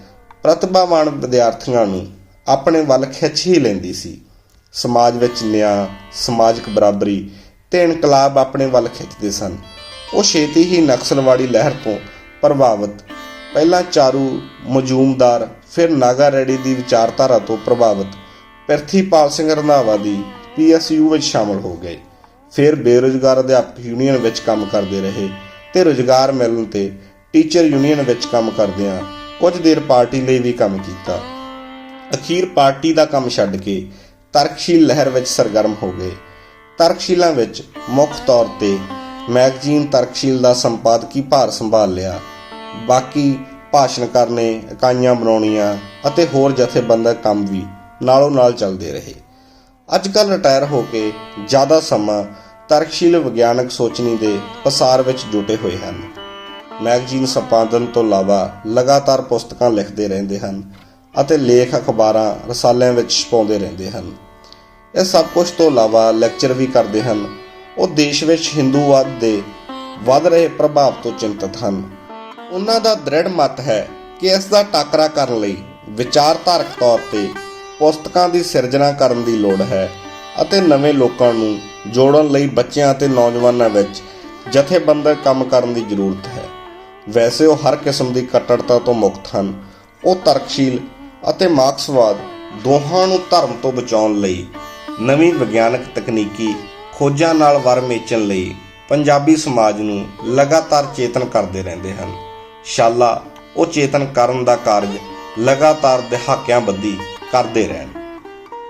ਪ੍ਰਤਿਭਾਵਾਨ ਵਿਦਿਆਰਥੀਆਂ ਨੂੰ ਆਪਣੇ ਵੱਲ ਖਿੱਚ ਹੀ ਲੈਂਦੀ ਸੀ। ਸਮਾਜ ਵਿੱਚ ਨਿਆਂ, ਸਮਾਜਿਕ ਬਰਾਬਰੀ ਤੇ ਇਨਕਲਾਬ ਆਪਣੇ ਵੱਲ ਖਿੱਚਦੇ ਸਨ। ਉਹ ਛੇਤੀ ਹੀ ਨਕਸਲਵਾੜੀ ਲਹਿਰ ਤੋਂ ਪ੍ਰਭਾਵਿਤ। ਪਹਿਲਾਂ ਚਾਰੂ ਮਜੂਮਦਾਰ, ਫਿਰ ਨਾਗਾ ਰੈਡੀ ਦੀ ਵਿਚਾਰਧਾਰਾ ਤੋਂ ਪ੍ਰਭਾਵਿਤ। ਪ੍ਰਿਥੀਪਾਲ ਸਿੰਘ ਰੰਧਾਵਾ ਦੀ ਪੀਐਸਯੂ ਵਿੱਚ ਸ਼ਾਮਲ ਹੋ ਗਏ। ਫਿਰ ਬੇਰੁਜ਼ਗਾਰ ਅਧਿਆਪਕ ਯੂਨੀਅਨ ਵਿੱਚ ਕੰਮ ਕਰਦੇ ਰਹੇ ਤੇ ਰੁਜ਼ਗਾਰ ਮਿਲਣ ਤੇ ਟੀਚਰ ਯੂਨੀਅਨ ਵਿੱਚ ਕੰਮ ਕਰਦਿਆਂ ਕੁਝ ਦੇਰ ਪਾਰਟੀ ਲਈ ਵੀ ਕੰਮ ਕੀਤਾ। ਅਖੀਰ ਪਾਰਟੀ ਦਾ ਕੰਮ ਛੱਡ ਕੇ ਤਰਕਸ਼ੀਲ ਲਹਿਰ ਵਿੱਚ ਸਰਗਰਮ ਹੋ ਗਏ। ਤਰਕਸ਼ੀਲਾਂ ਵਿੱਚ ਮੁੱਖ ਤੌਰ ਤੇ ਮੈਗਜ਼ੀਨ ਤਰਕਸ਼ੀਲ ਦਾ ਸੰਪਾਦਕੀ ਭਾਰ ਸੰਭਾਲ ਲਿਆ। ਬਾਕੀ ਭਾਸ਼ਣ ਕਰਨੇ ਇਕਾਈਆਂ ਬਣਾਉਣੀਆਂ ਅਤੇ ਹੋਰ ਜਥੇਬੰਦਕ ਕੰਮ ਵੀ ਨਾਲੋਂ ਨਾਲ ਚੱਲਦੇ ਰਹੇ। ਅੱਜ ਕੱਲ੍ਹ ਰਿਟਾਇਰ ਹੋ ਕੇ ਜ਼ਿਆਦਾ ਸਮਾਂ ਤਰਕਸ਼ੀਲ ਵਿਗਿਆਨਕ ਸੋਚਣੀ ਦੇ ਪਸਾਰ ਵਿੱਚ ਜੁਟੇ ਹੋਏ ਹਨ। ਮੈਗਜ਼ੀਨ ਸੰਪਾਦਨ ਤੋਂ ਇਲਾਵਾ ਲਗਾਤਾਰ ਪੁਸਤਕਾਂ ਲਿਖਦੇ ਰਹਿੰਦੇ ਹਨ ਅਤੇ ਲੇਖ ਅਖਬਾਰਾਂ ਰਸਾਲਿਆਂ ਵਿੱਚ ਛਪਾਉਂਦੇ ਰਹਿੰਦੇ ਹਨ। ਇਹ ਸਭ ਕੁਝ ਤੋਂ ਇਲਾਵਾ ਲੈਕਚਰ ਵੀ ਕਰਦੇ ਹਨ ਉਹ ਦੇਸ਼ ਵਿੱਚ ਹਿੰਦੂਵਾਦ ਦੇ ਵੱਧ ਰਹੇ ਪ੍ਰਭਾਵ ਤੋਂ ਚਿੰਤਤ ਹਨ। ਉਹਨਾਂ ਦਾ ਦ੍ਰਿੜ ਮਤ ਹੈ ਕਿ ਇਸ ਦਾ ਟਾਕਰਾ ਕਰਨ ਲਈ ਵਿਚਾਰਧਾਰਕ ਤੌਰ ਤੇ ਪੁਸਤਕਾਂ ਦੀ ਸਿਰਜਣਾ ਕਰਨ ਦੀ ਲੋੜ ਹੈ ਅਤੇ ਨਵੇਂ ਲੋਕਾਂ ਨੂੰ ਜੋੜਨ ਲਈ ਬੱਚਿਆਂ ਅਤੇ ਨੌਜਵਾਨਾਂ ਵਿੱਚ ਜਥੇਬੰਦਕ ਕੰਮ ਕਰਨ ਦੀ ਜ਼ਰੂਰਤ ਹੈ। ਵੈਸੇ ਉਹ ਹਰ ਕਿਸਮ ਦੀ ਕੱਟੜਤਾ ਤੋਂ ਮੁਕਤ ਹਨ। ਉਹ ਤਰਕਸ਼ੀਲ ਅਤੇ ਮਾਰਕਸਵਾਦ ਦੋਹਾਂ ਨੂੰ ਧਰਮ ਤੋਂ ਬਚਾਉਣ ਲਈ ਨਵੀਂ ਵਿਗਿਆਨਕ ਤਕਨੀਕੀ ਖੋਜਾਂ ਨਾਲ ਵਰ ਮੇਚਣ ਲਈ ਪੰਜਾਬੀ ਸਮਾਜ ਨੂੰ ਲਗਾਤਾਰ ਚੇਤਨ ਕਰਦੇ ਰਹਿੰਦੇ ਹਨ। ਸ਼ਾਲਾ, ਉਹ ਚੇਤਨ ਕਰਨ ਦਾ ਕਾਰਜ ਲਗਾਤਾਰ ਦਹਾਕਿਆਂ ਬੱਧੀ ਕਰਦੇ ਰਹਿਣ।